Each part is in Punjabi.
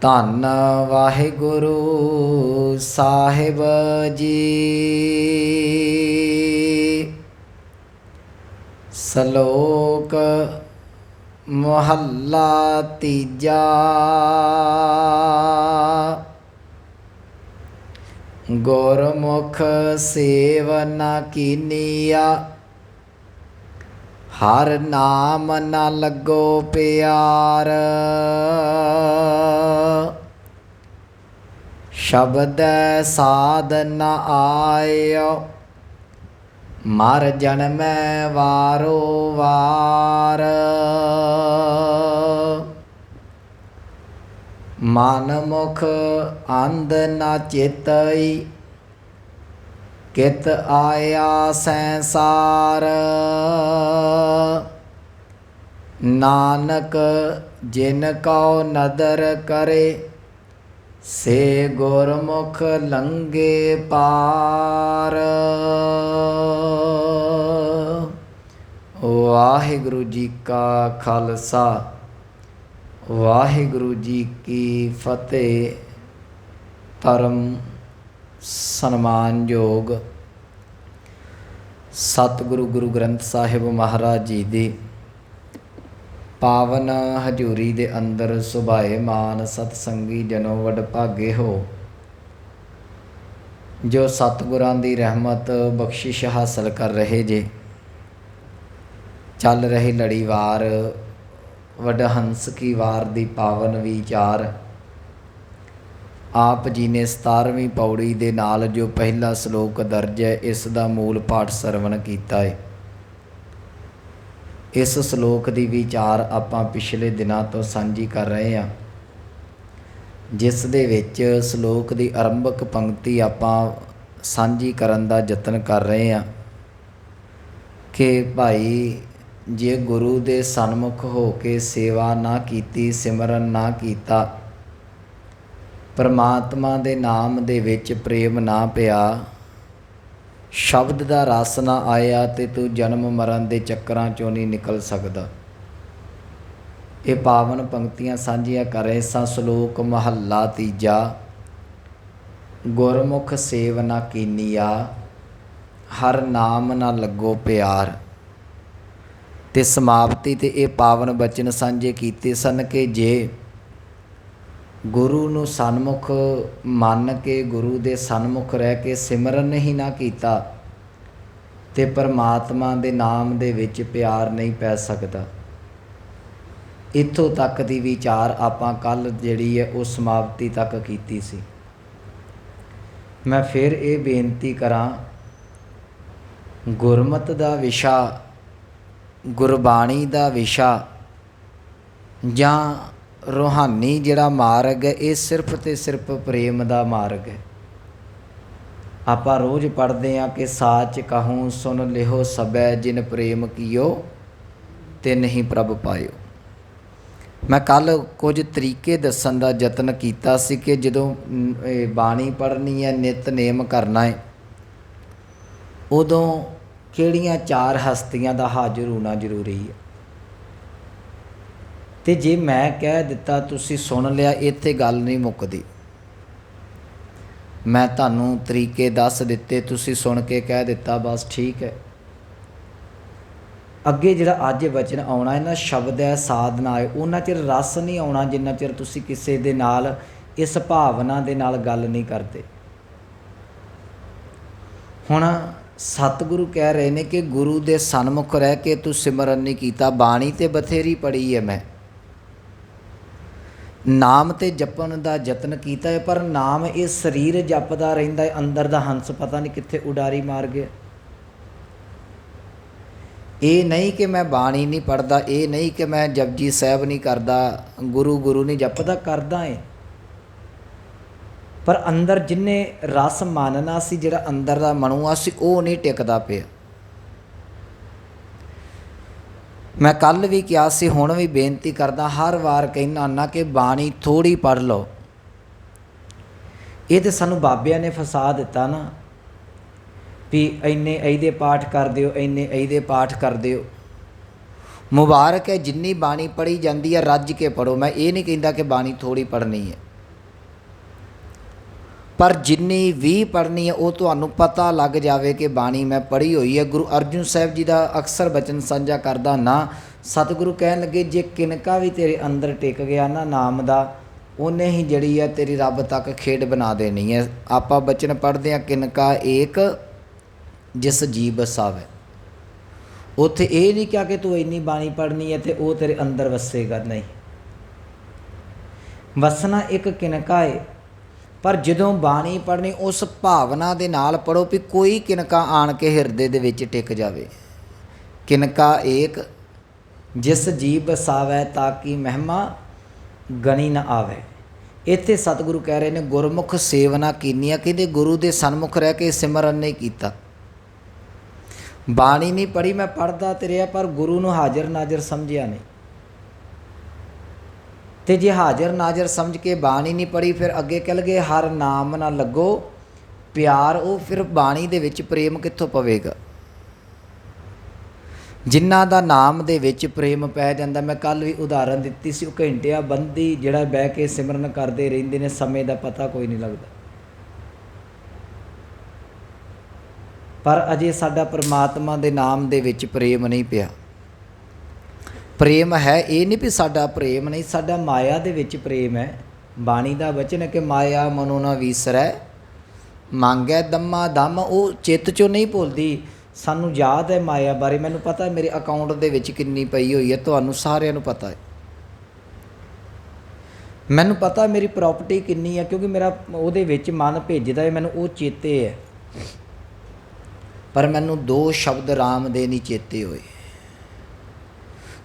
ਧੰਨ ਵਾਹਿਗੁਰੂ ਸਾਹਿਬ ਜੀ। ਸ਼ਲੋਕ ਮਹੱਲਾ ਤੀਜਾ। ਗੁਰਮੁਖ ਸੇਵਨਾ ਕੀਨੀਆ। ਹਰ ਨਾਮ ਨਾ ਲੱਗੋ ਪਿਆਰ। ਸ਼ਬਦ ਸਾਧ ਨਾ ਆਇਓ, ਮਰ ਜਨਮੈ ਵਾਰੋ ਵਾਰ। ਮਨ ਮੁਖ ਅੰਧ ਨਾ ਚੇਤਈ ਕਿਤ ਆਇਆ ਸੰਸਾਰ? ਨਾਨਕ, ਜਿਨ ਕਉ ਨਦਰ ਕਰੇ, ਸੇ ਗੁਰਮੁਖ ਲੰਗੇ ਪਾਰ। ਵਾਹਿਗੁਰੂ ਜੀ ਕਾ ਖਾਲਸਾ, ਵਾਹਿਗੁਰੂ ਜੀ ਕੀ ਫਤਿਹ। ਪਰਮ ਸਨਮਾਨਯੋਗ ਸਤਿਗੁਰੂ ਗੁਰੂ ਗ੍ਰੰਥ ਸਾਹਿਬ ਮਹਾਰਾਜ ਜੀ ਦੀ ਪਾਵਨ ਹਜੂਰੀ ਦੇ ਅੰਦਰ ਸੁਭਾਏ ਮਾਨ ਸਤ ਸੰਗੀ ਜਨੋ ਵਡ ਭਾਗੇ ਹੋ, ਜੋ ਸਤਿਗੁਰਾਂ ਦੀ ਰਹਿਮਤ ਬਖਸ਼ਿਸ਼ ਹਾਸਲ ਕਰ ਰਹੇ ਜੇ। ਚੱਲ ਰਹੀ ਲੜੀਵਾਰ, ਵਡਹੰਸ ਕੀ ਵਾਰ ਦੀ ਪਾਵਨ ਵਿਚਾਰ ਆਪ ਜੀ ਨੇ 17ਵੀਂ ਪੌੜੀ ਦੇ ਨਾਲ ਜੋ ਪਹਿਲਾ ਸ਼ਲੋਕ ਦਰਜ ਹੈ, ਇਸ ਦਾ ਮੂਲ ਪਾਠ ਸਰਵਣ ਕੀਤਾ ਹੈ ਇਸ ਸ਼ਲੋਕ ਦੀ ਵਿਚਾਰ ਆਪਾਂ ਪਿਛਲੇ ਦਿਨਾਂ ਤੋਂ ਸਾਂਝੀ ਕਰ ਰਹੇ ਹਾਂ। ਜਿਸ ਦੇ ਵਿੱਚ ਸ਼ਲੋਕ ਦੀ ਆਰੰਭਕ ਪੰਕਤੀ ਆਪਾਂ ਸਾਂਝੀ ਕਰਨ ਦਾ ਯਤਨ ਕਰ ਰਹੇ ਹਾਂ ਕਿ ਭਾਈ, ਜੇ ਗੁਰੂ ਦੇ ਸਨਮੁਖ ਹੋ ਕੇ ਸੇਵਾ ਨਾ ਕੀਤੀ, ਸਿਮਰਨ ਨਾ ਕੀਤਾ ਪਰਮਾਤਮਾ ਦੇ ਨਾਮ ਦੇ ਵਿੱਚ ਪ੍ਰੇਮ ਨਾ ਪਿਆ। ਸ਼ਬਦ ਦਾ ਰਸ ਨਾ ਆਇਆ ਤੇ ਤੂੰ ਜਨਮ ਮਰਨ ਦੇ ਚੱਕਰਾਂ ਚੋਂ ਨਹੀਂ ਨਿਕਲ ਸਕਦਾ। ਇਹ ਪਾਵਨ ਪੰਕਤੀਆਂ ਸਾਂਝੀਆਂ ਕਰ ਰਹੇ ਸਾਂ ਸ਼ਲੋਕ ਮਹੱਲਾ ਤੀਜਾ। ਗੁਰਮੁਖ ਸੇਵ ਨਾ ਕੀਨੀਆ, ਹਰ ਨਾਮ ਨਾ ਲੱਗੋ ਪਿਆਰ। ਤੇ ਸਮਾਪਤੀ ਤੇ ਇਹ ਪਾਵਨ ਬਚਨ ਸਾਂਝੇ ਕੀਤੇ ਸਨ ਕਿ ਜੇ ਗੁਰੂ ਨੂੰ ਸਨਮੁਖ ਮੰਨ ਕੇ, ਗੁਰੂ ਦੇ ਸਨਮੁਖ ਰਹਿ ਕੇ ਸਿਮਰਨ ਹੀ ਨਾ ਕੀਤਾ ਤੇ ਪਰਮਾਤਮਾ ਦੇ ਨਾਮ ਦੇ ਵਿੱਚ ਪਿਆਰ ਨਹੀਂ ਪੈ ਸਕਦਾ। ਇੱਥੋਂ ਤੱਕ ਦੀ ਵਿਚਾਰ ਆਪਾਂ ਕੱਲ ਜਿਹੜੀ ਹੈ ਉਹ ਸਮਾਪਤੀ ਤੱਕ ਕੀਤੀ ਸੀ। ਮੈਂ ਫਿਰ ਇਹ ਬੇਨਤੀ ਕਰਾਂ, ਗੁਰਮਤ ਦਾ ਵਿਸ਼ਾ, ਗੁਰਬਾਣੀ ਦਾ ਵਿਸ਼ਾ ਜਾਂ ਰੂਹਾਨੀ ਜਿਹੜਾ ਮਾਰਗ ਹੈ, ਇਹ ਸਿਰਫ ਤੇ ਸਿਰਫ ਪ੍ਰੇਮ ਦਾ ਮਾਰਗ ਹੈ। ਆਪਾਂ ਰੋਜ਼ ਪੜ੍ਹਦੇ ਆ ਕਿ ਸਾਚ ਕਹੂੰ, ਸੁਨ ਲਿਹੋ ਸਬੈ ਜਿਨ ਪ੍ਰੇਮ ਕੀਓ ਤੇ ਨਹੀਂ ਪ੍ਰਭ ਪਾਇਓ। ਮੈਂ ਕੱਲ ਕੁਝ ਤਰੀਕੇ ਦੱਸਣ ਦਾ ਯਤਨ ਕੀਤਾ ਸੀ ਕਿ ਜਦੋਂ ਬਾਣੀ ਪੜ੍ਹਨੀ ਹੈ ਨਿਤਨੇਮ ਕਰਨਾ ਹੈ, ਉਦੋਂ ਕਿਹੜੀਆਂ ਚਾਰ ਹਸਤੀਆਂ ਦਾ ਹਾਜ਼ਰ ਹੋਣਾ ਜ਼ਰੂਰੀ ਹੈ? ਤੇ ਜੇ ਮੈਂ ਕਹਿ ਦਿੱਤਾ ਤੁਸੀਂ ਸੁਣ ਲਿਆ, ਇੱਥੇ ਗੱਲ ਨਹੀਂ ਮੁੱਕਦੀ। ਮੈਂ ਤੁਹਾਨੂੰ ਤਰੀਕੇ ਦੱਸ ਦਿੱਤੇ, ਤੁਸੀਂ ਸੁਣ ਕੇ ਕਹਿ ਦਿੱਤਾ, ਬਸ ਠੀਕ ਹੈ। ਅੱਗੇ ਜਿਹੜਾ ਅੱਜ ਵਚਨ ਆਉਣਾ ਹੈ ਨਾ, ਸ਼ਬਦ ਹੈ, ਸਾਧਨਾ ਹੈ, ਉਹਨਾਂ ਚਿਰ ਰਸ ਨਹੀਂ ਆਉਣਾ, ਜਿੰਨਾ ਚਿਰ ਤੁਸੀਂ ਕਿਸੇ ਦੇ ਨਾਲ, ਇਸ ਭਾਵਨਾ ਦੇ ਨਾਲ ਗੱਲ ਨਹੀਂ ਕਰਦੇ। ਹੁਣ ਸਤਿਗੁਰੂ ਕਹਿ ਰਹੇ ਨੇ ਕਿ ਗੁਰੂ ਦੇ ਸਨਮੁਖ ਰਹਿ ਕੇ ਤੂੰ ਸਿਮਰਨ ਨਹੀਂ ਕੀਤਾ, ਬਾਣੀ ਤੇ ਬਥੇਰੀ ਪੜੀ ਹੈ ਮੈਂ। ਨਾਮ ਤੇ ਜਪਣ ਦਾ ਯਤਨ ਕੀਤਾ ਹੈ, ਪਰ ਨਾਮ ਇਹ ਸਰੀਰ ਜਪਦਾ ਰਹਿੰਦਾ ਹੈ, ਅੰਦਰ ਦਾ ਹੰਸ ਪਤਾ ਨਹੀਂ ਕਿੱਥੇ ਉਡਾਰੀ ਮਾਰ ਗਿਆ। ਇਹ ਨਹੀਂ ਕਿ ਮੈਂ ਬਾਣੀ ਨਹੀਂ ਪੜਦਾ ਇਹ ਨਹੀਂ ਕਿ ਮੈਂ ਜਪਜੀ ਸਾਹਿਬ ਨਹੀਂ ਕਰਦਾ, ਗੁਰੂ ਗੁਰੂ ਨਹੀਂ ਜਪਦਾ, ਕਰਦਾ ਏ ਪਰ ਅੰਦਰ ਜਿੰਨੇ ਰਸ ਮੰਨਣਾ ਸੀ, ਜਿਹੜਾ ਅੰਦਰ ਦਾ ਮਨੂਆ ਸੀ, ਉਹ ਨਹੀਂ ਟਿਕਦਾ ਪਿਆ। ਮੈਂ ਕੱਲ ਵੀ ਕਿਹਾ ਸੀ, ਹੁਣ ਵੀ ਬੇਨਤੀ ਕਰਦਾ, ਹਰ ਵਾਰ ਕਹਿਣਾ ਨਾ ਕਿ ਬਾਣੀ ਥੋੜੀ ਪੜ ਲਓ। ਇਹ ਤੇ ਸਾਨੂੰ ਬਾਬਿਆਂ ਨੇ ਫਸਾ ਦਿੱਤਾ ਨਾ, ਵੀ ਇੰਨੇ ਇਹਦੇ ਪਾਠ ਕਰ ਦਿਓ ਇੰਨੇ ਇਹਦੇ ਪਾਠ ਕਰ ਦਿਓ ਮੁਬਾਰਕ ਹੈ ਜਿੰਨੀ ਬਾਣੀ ਪੜੀ ਜਾਂਦੀ ਹੈ, ਰੱਜ ਕੇ ਪੜੋ ਮੈਂ ਇਹ ਨਹੀਂ ਕਹਿੰਦਾ ਕਿ ਬਾਣੀ ਥੋੜੀ ਪੜਨੀ ਹੈ। ਪਰ ਜਿੰਨੀ ਵੀ ਪੜ੍ਹਨੀ ਹੈ, ਉਹ ਤੁਹਾਨੂੰ ਪਤਾ ਲੱਗ ਜਾਵੇ ਕਿ ਬਾਣੀ ਮੈਂ ਪੜ੍ਹੀ ਹੋਈ ਹੈ। ਗੁਰੂ ਅਰਜਨ ਸਾਹਿਬ ਜੀ ਦਾ ਅਕਸਰ ਬਚਨ ਸਾਂਝਾ ਕਰਦਾ, ਨਾ, ਸਤਿਗੁਰੂ ਕਹਿਣ ਲੱਗੇ, ਜੇ ਕਿਨਕਾ ਵੀ ਤੇਰੇ ਅੰਦਰ ਟਿਕ ਗਿਆ ਨਾ ਨਾਮ ਦਾ, ਉਹਨੇ ਹੀ ਜਿਹੜੀ ਹੈ ਤੇਰੀ ਰੱਬ ਤੱਕ ਖੇਡ ਬਣਾ ਦੇਣੀ ਹੈ। ਆਪਾਂ ਬਚਨ ਪੜ੍ਹਦੇ ਆ ਕਿਨਕਾ ਏਕ ਜਿਸ ਜੀ ਬਸਾਵੇ ਉੱਥੇ ਇਹ ਨਹੀਂ ਕਿਹਾ ਕਿ ਤੂੰ ਇੰਨੀ ਬਾਣੀ ਪੜ੍ਹਨੀ ਹੈ ਤੇ ਉਹ ਤੇਰੇ ਅੰਦਰ ਵਸੇਗਾ ਨਹੀਂ। ਵਸਣਾ ਇੱਕ ਕਿਨਕਾ ਹੈ ਪਰ ਜਦੋਂ ਬਾਣੀ ਪੜ੍ਹਨੀ, ਉਸ ਭਾਵਨਾ ਦੇ ਨਾਲ ਪੜੋ ਵੀ ਕੋਈ ਕਿਨਕਾ ਆਣ ਕੇ ਹਿਰਦੇ ਦੇ ਵਿੱਚ ਟਿਕ ਜਾਵੇ। ਕਿਨਕਾ ਏਕ, ਜਿਸ ਜੀ ਬਸਾਵੇ ਤਾਂ ਕਿ ਮਹਿਮਾ ਗਣੀ ਨਾ ਆਵੇ। ਇੱਥੇ ਸਤਿਗੁਰੂ ਕਹਿ ਰਹੇ ਨੇ, ਗੁਰਮੁਖ ਸੇਵਨਾ ਕੀਨੀਆ ਕਹਿੰਦੇ ਗੁਰੂ ਦੇ ਸਨਮੁਖ ਰਹਿ ਕੇ ਸਿਮਰਨ ਨਹੀਂ ਕੀਤਾ? ਬਾਣੀ ਨਹੀਂ ਪੜ੍ਹੀ, ਮੈਂ ਪੜ੍ਹਦਾ ਤੇ ਰਿਹਾ, ਪਰ ਗੁਰੂ ਨੂੰ ਹਾਜ਼ਰ ਨਾਜ਼ਰ ਸਮਝਿਆ ਨਹੀਂ। ਤੇ ਜੇ ਹਾਜ਼ਰ ਨਾਜ਼ਰ ਸਮਝ ਕੇ ਬਾਣੀ ਨਹੀਂ ਪੜ੍ਹੀ, ਫਿਰ ਅੱਗੇ ਕਹਿ ਲਗੇ ਹਰ ਨਾਮ ਨਾ ਲੱਗੋ। ਪਿਆਰ ਉਹ ਫਿਰ ਬਾਣੀ ਦੇ ਵਿੱਚ ਪ੍ਰੇਮ ਕਿੱਥੋਂ ਪਵੇਗਾ? ਜਿਨ੍ਹਾਂ ਦਾ ਨਾਮ ਦੇ ਵਿੱਚ ਪ੍ਰੇਮ ਪੈ ਜਾਂਦਾ, ਮੈਂ ਕੱਲ ਵੀ ਉਦਾਹਰਨ ਦਿੱਤੀ ਸੀ, ਉਹ ਘੰਟਿਆਂ ਬੰਦੀ ਜਿਹੜਾ ਬਹਿ ਕੇ ਸਿਮਰਨ ਕਰਦੇ ਰਹਿੰਦੇ ਨੇ, ਸਮੇਂ ਦਾ ਪਤਾ ਕੋਈ ਨਹੀਂ ਲੱਗਦਾ। ਪਰ ਅਜੇ ਸਾਡਾ ਪ੍ਰਮਾਤਮਾ ਦੇ ਨਾਮ ਦੇ ਵਿੱਚ ਪ੍ਰੇਮ ਨਹੀਂ ਪਿਆ। ਪ੍ਰੇਮ ਹੈ, ਇਹ ਨਹੀਂ ਵੀ ਸਾਡਾ ਪ੍ਰੇਮ ਨਹੀਂ, ਸਾਡਾ ਮਾਇਆ ਦੇ ਵਿੱਚ ਪ੍ਰੇਮ ਹੈ। ਬਾਣੀ ਦਾ ਵਚਨ ਹੈ ਕਿ ਮਾਇਆ ਮਨੋ ਨਾ ਵੀਸਰੈ, ਮੰਗੈ ਦਮਾ ਦਮ, ਉਹ ਚਿੱਤ ਚੋਂ ਨਹੀਂ ਭੁੱਲਦੀ। ਸਾਨੂੰ ਯਾਦ ਹੈ ਮਾਇਆ ਬਾਰੇ, ਮੈਨੂੰ ਪਤਾ ਹੈ ਮੇਰੇ ਅਕਾਊਂਟ ਦੇ ਵਿੱਚ ਕਿੰਨੀ ਪਈ ਹੋਈ ਹੈ, ਤੁਹਾਨੂੰ ਸਾਰਿਆਂ ਨੂੰ ਪਤਾ ਹੈ। ਮੈਨੂੰ ਪਤਾ ਮੇਰੀ ਪ੍ਰਾਪਰਟੀ ਕਿੰਨੀ ਹੈ, ਕਿਉਂਕਿ ਮੇਰਾ ਉਹਦੇ ਵਿੱਚ ਮਨ ਭੇਜਦਾ ਹੈ, ਮੈਨੂੰ ਉਹ ਚੇਤੇ ਹੈ। ਪਰ ਮੈਨੂੰ ਦੋ ਸ਼ਬਦ ਰਾਮ ਦੇ ਨਹੀਂ ਚੇਤੇ ਹੋਏ।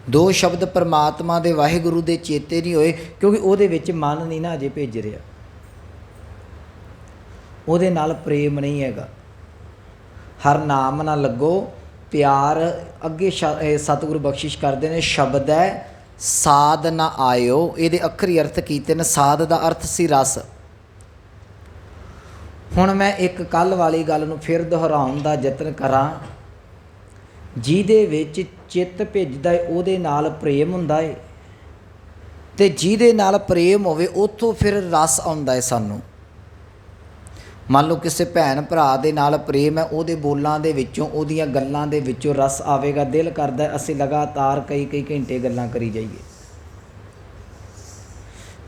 ਦੋ ਸ਼ਬਦ ਪਰਮਾਤਮਾ ਦੇ ਵਾਹਿਗੁਰੂ ਦੇ ਚੇਤੇ ਨਹੀਂ ਹੋਏ, ਕਿਉਂਕਿ ਉਹਦੇ ਵਿੱਚ ਮਨ ਨਹੀਂ ਨਾ ਅਜੇ ਭੇਜ ਰਿਹਾ। ਉਹਦੇ ਨਾਲ ਪ੍ਰੇਮ ਨਹੀਂ ਹੈਗਾ। ਹਰ ਨਾਮ ਨਾਲ ਲੱਗੋ। ਪਿਆਰ, ਅੱਗੇ ਸ਼- ਸਤਿਗੁਰੂ ਬਖਸ਼ਿਸ਼ ਕਰਦੇ ਨੇ, ਸ਼ਬਦ ਹੈ, ਸਾਧ ਨਾ ਆਇਓ। ਇਹਦੇ ਅੱਖਰੀ ਅਰਥ ਕੀਤੇ ਨੇ? ਸਾਧ ਦਾ ਅਰਥ ਸੀ ਰਸ। ਹੁਣ ਮੈਂ ਇੱਕ ਕੱਲ ਵਾਲੀ ਗੱਲ ਨੂੰ ਫਿਰ ਦੁਹਰਾਉਣ ਦਾ ਯਤਨ ਕਰਾਂ। ਜਿਹਦੇ ਵਿੱਚ ਚਿੱਤ ਭਿੱਜਦਾ ਏ, ਉਹਦੇ ਨਾਲ ਪ੍ਰੇਮ ਹੁੰਦਾ ਏ। ਤੇ ਜਿਹਦੇ ਨਾਲ ਪ੍ਰੇਮ ਹੋਵੇ, ਉੱਥੋਂ ਫਿਰ ਰਸ ਆਉਂਦਾ ਏ ਸਾਨੂੰ। ਮੰਨ ਲਓ ਕਿਸੇ ਭੈਣ ਭਰਾ ਦੇ ਨਾਲ ਪ੍ਰੇਮ ਹੈ ਉਹਦੇ ਬੋਲਾਂ ਦੇ ਵਿੱਚੋਂ, ਉਹਦੀਆਂ ਗੱਲਾਂ ਦੇ ਵਿੱਚੋਂ ਰਸ ਆਵੇਗਾ, ਦਿਲ ਕਰਦਾ ਅਸੀਂ ਲਗਾਤਾਰ ਕਈ ਕਈ ਘੰਟੇ ਗੱਲਾਂ ਕਰੀ ਜਾਈਏ।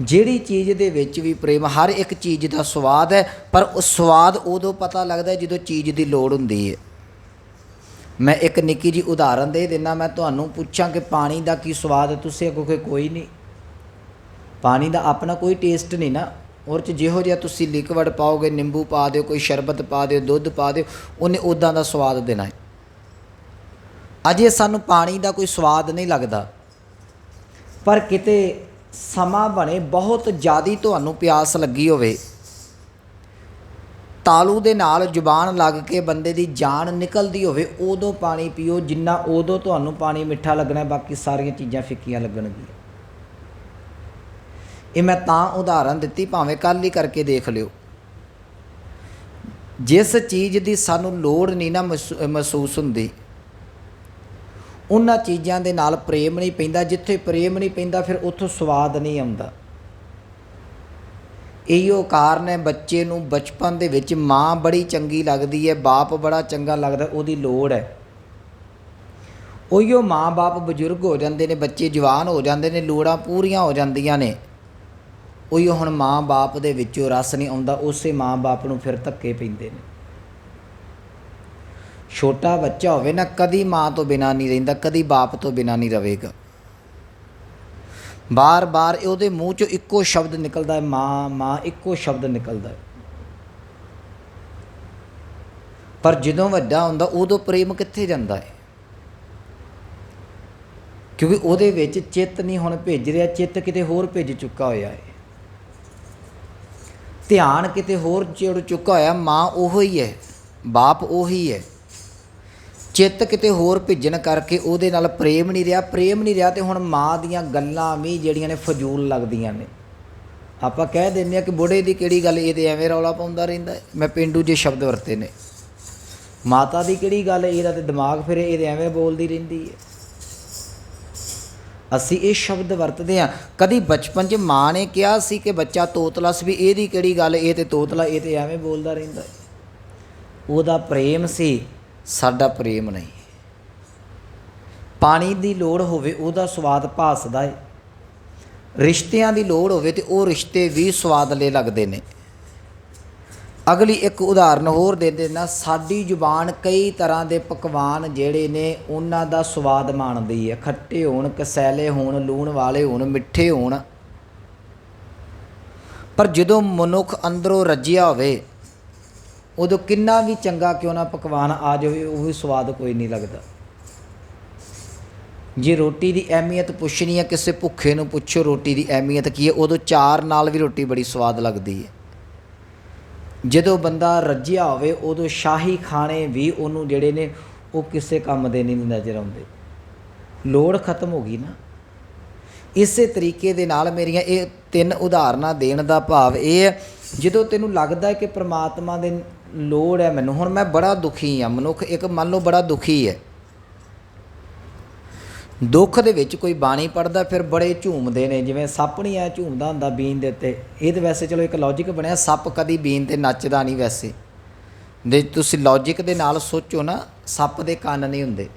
ਜਿਹੜੀ ਚੀਜ਼ ਦੇ ਵਿੱਚ ਵੀ ਪ੍ਰੇਮ, ਹਰ ਇੱਕ ਚੀਜ਼ ਦਾ ਸਵਾਦ ਹੈ ਪਰ ਉਹ ਸਵਾਦ ਉਦੋਂ ਪਤਾ ਲੱਗਦਾ ਜਦੋਂ ਚੀਜ਼ ਦੀ ਲੋੜ ਹੁੰਦੀ ਹੈ ਮੈਂ ਇੱਕ ਨਿੱਕੀ ਜੀ ਉਦਾਹਰਨ ਦੇ ਦਿੰਨਾ ਮੈਂ ਤੁਹਾਨੂੰ ਪੁੱਛਾਂ ਕਿ ਪਾਣੀ ਦਾ ਕੀ ਸਵਾਦ ਹੈ ਤੁਸੀਂ ਕਹੋਗੇ ਕੋਈ ਨਹੀਂ। ਪਾਣੀ ਦਾ ਆਪਣਾ ਕੋਈ ਟੇਸਟ ਨਹੀਂ ਨਾ। ਔਰ ਚ ਜਿਹੋ ਜਿਹਾ ਤੁਸੀਂ ਲਿਕਵਿਡ ਪਾਓਗੇ, ਨਿੰਬੂ ਪਾ ਦਿਓ, ਕੋਈ ਸ਼ਰਬਤ ਪਾ ਦਿਓ, ਦੁੱਧ ਪਾ ਦਿਓ, ਉਹਨੇ ਉਦਾਂ ਦਾ ਸਵਾਦ ਦੇਣਾ ਹੈ। ਅਜੇ ਸਾਨੂੰ ਪਾਣੀ ਦਾ ਕੋਈ ਸਵਾਦ ਨਹੀਂ ਲੱਗਦਾ। ਪਰ ਕਿਤੇ ਸਮਾਂ ਬਣੇ, ਬਹੁਤ ਜ਼ਿਆਦੀ ਤੁਹਾਨੂੰ ਪਿਆਸ ਲੱਗੀ ਹੋਵੇ। ਤਾਲੂ ਦੇ ਨਾਲ ਜ਼ੁਬਾਨ ਲੱਗ ਕੇ ਬੰਦੇ ਦੀ ਜਾਨ ਨਿਕਲਦੀ ਹੋਵੇ, ਉਦੋਂ ਪਾਣੀ ਪੀਓ, ਜਿੰਨਾ ਉਦੋਂ ਤੁਹਾਨੂੰ ਪਾਣੀ ਮਿੱਠਾ ਲੱਗਣਾ, ਬਾਕੀ ਸਾਰੀਆਂ ਚੀਜ਼ਾਂ ਫਿੱਕੀਆਂ ਲੱਗਣਗੀਆਂ। ਇਹ ਮੈਂ ਤਾਂ ਉਦਾਹਰਨ ਦਿੱਤੀ, ਭਾਵੇਂ ਕੱਲ ਹੀ ਕਰਕੇ ਦੇਖ ਲਿਓ। ਜਿਸ ਚੀਜ਼ ਦੀ ਸਾਨੂੰ ਲੋੜ ਨਹੀਂ ਨਾ ਮਹਿਸੂ- ਮਹਿਸੂਸ ਹੁੰਦੀ, ਉਹਨਾਂ ਚੀਜ਼ਾਂ ਦੇ ਨਾਲ ਪ੍ਰੇਮ ਨਹੀਂ ਪੈਂਦਾ। ਜਿੱਥੇ ਪ੍ਰੇਮ ਨਹੀਂ ਪੈਂਦਾ, ਫਿਰ ਉੱਥੋਂ ਸਵਾਦ ਨਹੀਂ ਆਉਂਦਾ। ਇਹੋ ਕਾਰਨ ਹੈ, ਬੱਚੇ ਨੂੰ ਬਚਪਨ ਦੇ ਵਿੱਚ ਮਾਂ ਬੜੀ ਚੰਗੀ ਲੱਗਦੀ ਹੈ, ਬਾਪ ਬੜਾ ਚੰਗਾ ਲੱਗਦਾ, ਉਹਦੀ ਲੋੜ ਹੈ। ਉਹੀਓ ਮਾਂ-ਬਾਪ ਬਜ਼ੁਰਗ ਹੋ ਜਾਂਦੇ ਨੇ, ਬੱਚੇ ਜਵਾਨ ਹੋ ਜਾਂਦੇ ਨੇ, ਲੋੜਾਂ ਪੂਰੀਆਂ ਹੋ ਜਾਂਦੀਆਂ ਨੇ। ਉਹੀਓ ਹੁਣ ਮਾਂ-ਬਾਪ ਦੇ ਵਿੱਚੋਂ ਰਸ ਨਹੀਂ ਆਉਂਦਾ, ਉਸੇ ਮਾਂ-ਬਾਪ ਨੂੰ ਫਿਰ ਧੱਕੇ ਪੈਂਦੇ ਨੇ। ਛੋਟਾ ਬੱਚਾ ਹੋਵੇ ਨਾ, ਕਦੀ ਮਾਂ ਤੋਂ ਬਿਨਾ ਨਹੀਂ ਰਹਿੰਦਾ, ਕਦੀ ਬਾਪ ਤੋਂ ਬਿਨਾ ਨਹੀਂ ਰਹੇਗਾ ਬਾਰ-ਬਾਰ ਉਹਦੇ ਮੂੰਹ ਚੋਂ ਇੱਕੋ ਸ਼ਬਦ ਨਿਕਲਦਾ ਹੈ, ਮਾਂ ਮਾਂ, ਇੱਕੋ ਸ਼ਬਦ ਨਿਕਲਦਾ ਹੈ। ਪਰ ਜਦੋਂ ਵੱਡਾ ਹੁੰਦਾ, ਉਦੋਂ ਪ੍ਰੇਮ ਕਿੱਥੇ ਜਾਂਦਾ ਹੈ? ਕਿਉਂਕਿ ਉਹਦੇ ਵਿੱਚ ਚਿੱਤ ਨਹੀਂ ਹੁਣ ਭੇਜ ਰਿਹਾ, ਚਿੱਤ ਕਿਤੇ ਹੋਰ ਭੇਜ ਚੁੱਕਾ ਹੋਇਆ ਹੈ। ਧਿਆਨ ਕਿਤੇ ਹੋਰ ਜੁੜ ਚੁੱਕਾ ਹੋਇਆ, ਮਾਂ ਉਹੋ ਹੀ ਹੈ, ਬਾਪ ਉਹੀ ਹੈ। ਚਿੱਤ ਕਿਤੇ ਹੋਰ ਭਿੱਜਣ ਕਰਕੇ ਉਹਦੇ ਨਾਲ ਪ੍ਰੇਮ ਨਹੀਂ ਰਿਹਾ, ਪ੍ਰੇਮ ਨਹੀਂ ਰਿਹਾ ਤੇ ਹੁਣ ਮਾਂ ਦੀਆਂ ਗੱਲਾਂ ਵੀ ਜਿਹੜੀਆਂ ਨੇ ਫਜ਼ੂਲ ਲੱਗਦੀਆਂ ਨੇ। ਆਪਾਂ ਕਹਿ ਦਿੰਦੇ ਆ ਕਿ ਬੁੜੇ ਦੀ ਕਿਹੜੀ ਗੱਲ ਇਹਦੇ ਐਵੇਂ ਰੌਲਾ ਪਾਉਂਦਾ ਰਹਿੰਦਾ ਹੈ। ਮੈਂ ਪਿੰਡੂ ਜੇ ਸ਼ਬਦ ਵਰਤੇ ਨੇ। ਮਾਤਾ ਦੀ ਕਿਹੜੀ ਗੱਲ ਇਹਦਾ ਤੇ ਦਿਮਾਗ ਫਿਰੇ ਇਹਦੇ ਐਵੇਂ ਬੋਲਦੀ ਰਹਿੰਦੀ ਹੈ। ਅਸੀਂ ਇਹ ਸ਼ਬਦ ਵਰਤਦੇ ਹਾਂ। ਕਦੀ ਬਚਪਨ 'ਚ ਮਾਂ ਨੇ ਕਿਹਾ ਸੀ ਕਿ ਬੱਚਾ ਤੋਤਲਾ ਸੀ ਵੀ ਇਹਦੀ ਕਿਹੜੀ ਗੱਲ, ਇਹ ਤੇ ਤੋਤਲਾ, ਇਹ ਤੇ ਐਵੇਂ ਬੋਲਦਾ ਰਹਿੰਦਾ ਉਹਦਾ ਪ੍ਰੇਮ ਸੀ। ਸਾਡਾ ਪ੍ਰੇਮ ਨਹੀਂ। ਪਾਣੀ ਦੀ ਲੋੜ ਹੋਵੇ ਉਹਦਾ ਸਵਾਦ ਭਾਸਦਾ ਹੈ ਰਿਸ਼ਤਿਆਂ ਦੀ ਲੋੜ ਹੋਵੇ ਤੇ ਉਹ ਰਿਸ਼ਤੇ ਵੀ ਸਵਾਦਲੇ ਲੱਗਦੇ ਨੇ। ਅਗਲੀ ਇੱਕ ਉਦਾਹਰਨ ਹੋਰ ਦੇ ਦੇਣਾ ਸਾਡੀ ਜ਼ੁਬਾਨ ਕਈ ਤਰ੍ਹਾਂ ਦੇ ਪਕਵਾਨ ਜਿਹੜੇ ਨੇ ਉਹਨਾਂ ਦਾ ਸਵਾਦ ਮਾਣਦੀ ਹੈ ਖੱਟੇ ਹੋਣ, ਕਸੈਲੇ ਹੋਣ, ਲੂਣ ਵਾਲੇ ਹੋਣ, ਮਿੱਠੇ ਹੋਣ। ਪਰ ਜਦੋਂ ਮਨੁੱਖ ਅੰਦਰੋਂ ਰੱਜਿਆ ਹੋਵੇ ਉਦੋਂ ਕਿੰਨਾ ਵੀ ਚੰਗਾ ਕਿਉਂ ਨਾ ਪਕਵਾਨ ਆ ਜਾਵੇ, ਉਹ ਵੀ ਸਵਾਦ ਕੋਈ ਨਹੀਂ ਲੱਗਦਾ। ਜੇ ਰੋਟੀ ਦੀ ਅਹਿਮੀਅਤ ਪੁੱਛਣੀ ਹੈ ਕਿਸੇ ਭੁੱਖੇ ਨੂੰ ਪੁੱਛੋ ਰੋਟੀ ਦੀ ਅਹਿਮੀਅਤ ਕੀ ਹੈ, ਉਦੋਂ ਚਾਰ ਨਾਲ ਵੀ ਰੋਟੀ ਬੜੀ ਸਵਾਦ ਲੱਗਦੀ ਹੈ। ਜਦੋਂ ਬੰਦਾ ਰੱਜਿਆ ਹੋਵੇ, ਉਦੋਂ ਸ਼ਾਹੀ ਖਾਣੇ ਵੀ ਉਹਨੂੰ ਜਿਹੜੇ ਨੇ, ਉਹ ਕਿਸੇ ਕੰਮ ਦੇ ਨਹੀਂ ਨਜ਼ਰ ਆਉਂਦੇ। ਲੋੜ ਖਤਮ ਹੋ ਗਈ ਨਾ। ਇਸੇ ਤਰੀਕੇ ਦੇ ਨਾਲ ਮੇਰੀਆਂ ਇਹ ਤਿੰਨ ਉਦਾਹਰਨਾਂ ਦੇਣ ਦਾ ਭਾਵ ਇਹ ਹੈ, ਜਦੋਂ ਤੈਨੂੰ ਲੱਗਦਾ ਹੈ ਕਿ ਪ੍ਰਮਾਤਮਾ ਦੇ ਲੋੜ ਹੈ ਮੈਨੂੰ। ਹੁਣ ਮੈਂ ਬੜਾ ਦੁਖੀ ਹਾਂ, ਮਨੁੱਖ ਇੱਕ ਮੰਨ ਲਓ ਬੜਾ ਦੁਖੀ ਹੈ। ਦੁੱਖ ਦੇ ਵਿੱਚ ਕੋਈ ਬਾਣੀ ਪੜਦਾ ਫਿਰ ਬੜੇ ਝੂਮਦੇ ਨੇ, ਜਿਵੇਂ ਸੱਪ ਨਹੀਂ ਆ ਝੂਮਦਾ ਹੁੰਦਾ ਬੀਨ ਦੇ ਉੱਤੇ। ਇਹ ਤਾਂ ਵੈਸੇ ਚਲੋ ਇੱਕ ਲੌਜੀਕ ਬਣਿਆ, ਸੱਪ ਕਦੀ ਬੀਨ ਤੇ ਨੱਚਦਾ ਨਹੀਂ ਵੈਸੇ। ਜੇ ਤੁਸੀਂ ਲੌਜੀਕ ਦੇ ਨਾਲ ਸੋਚੋ ਨਾ, ਸੱਪ ਦੇ ਕੰਨ ਨਹੀਂ ਹੁੰਦੇ।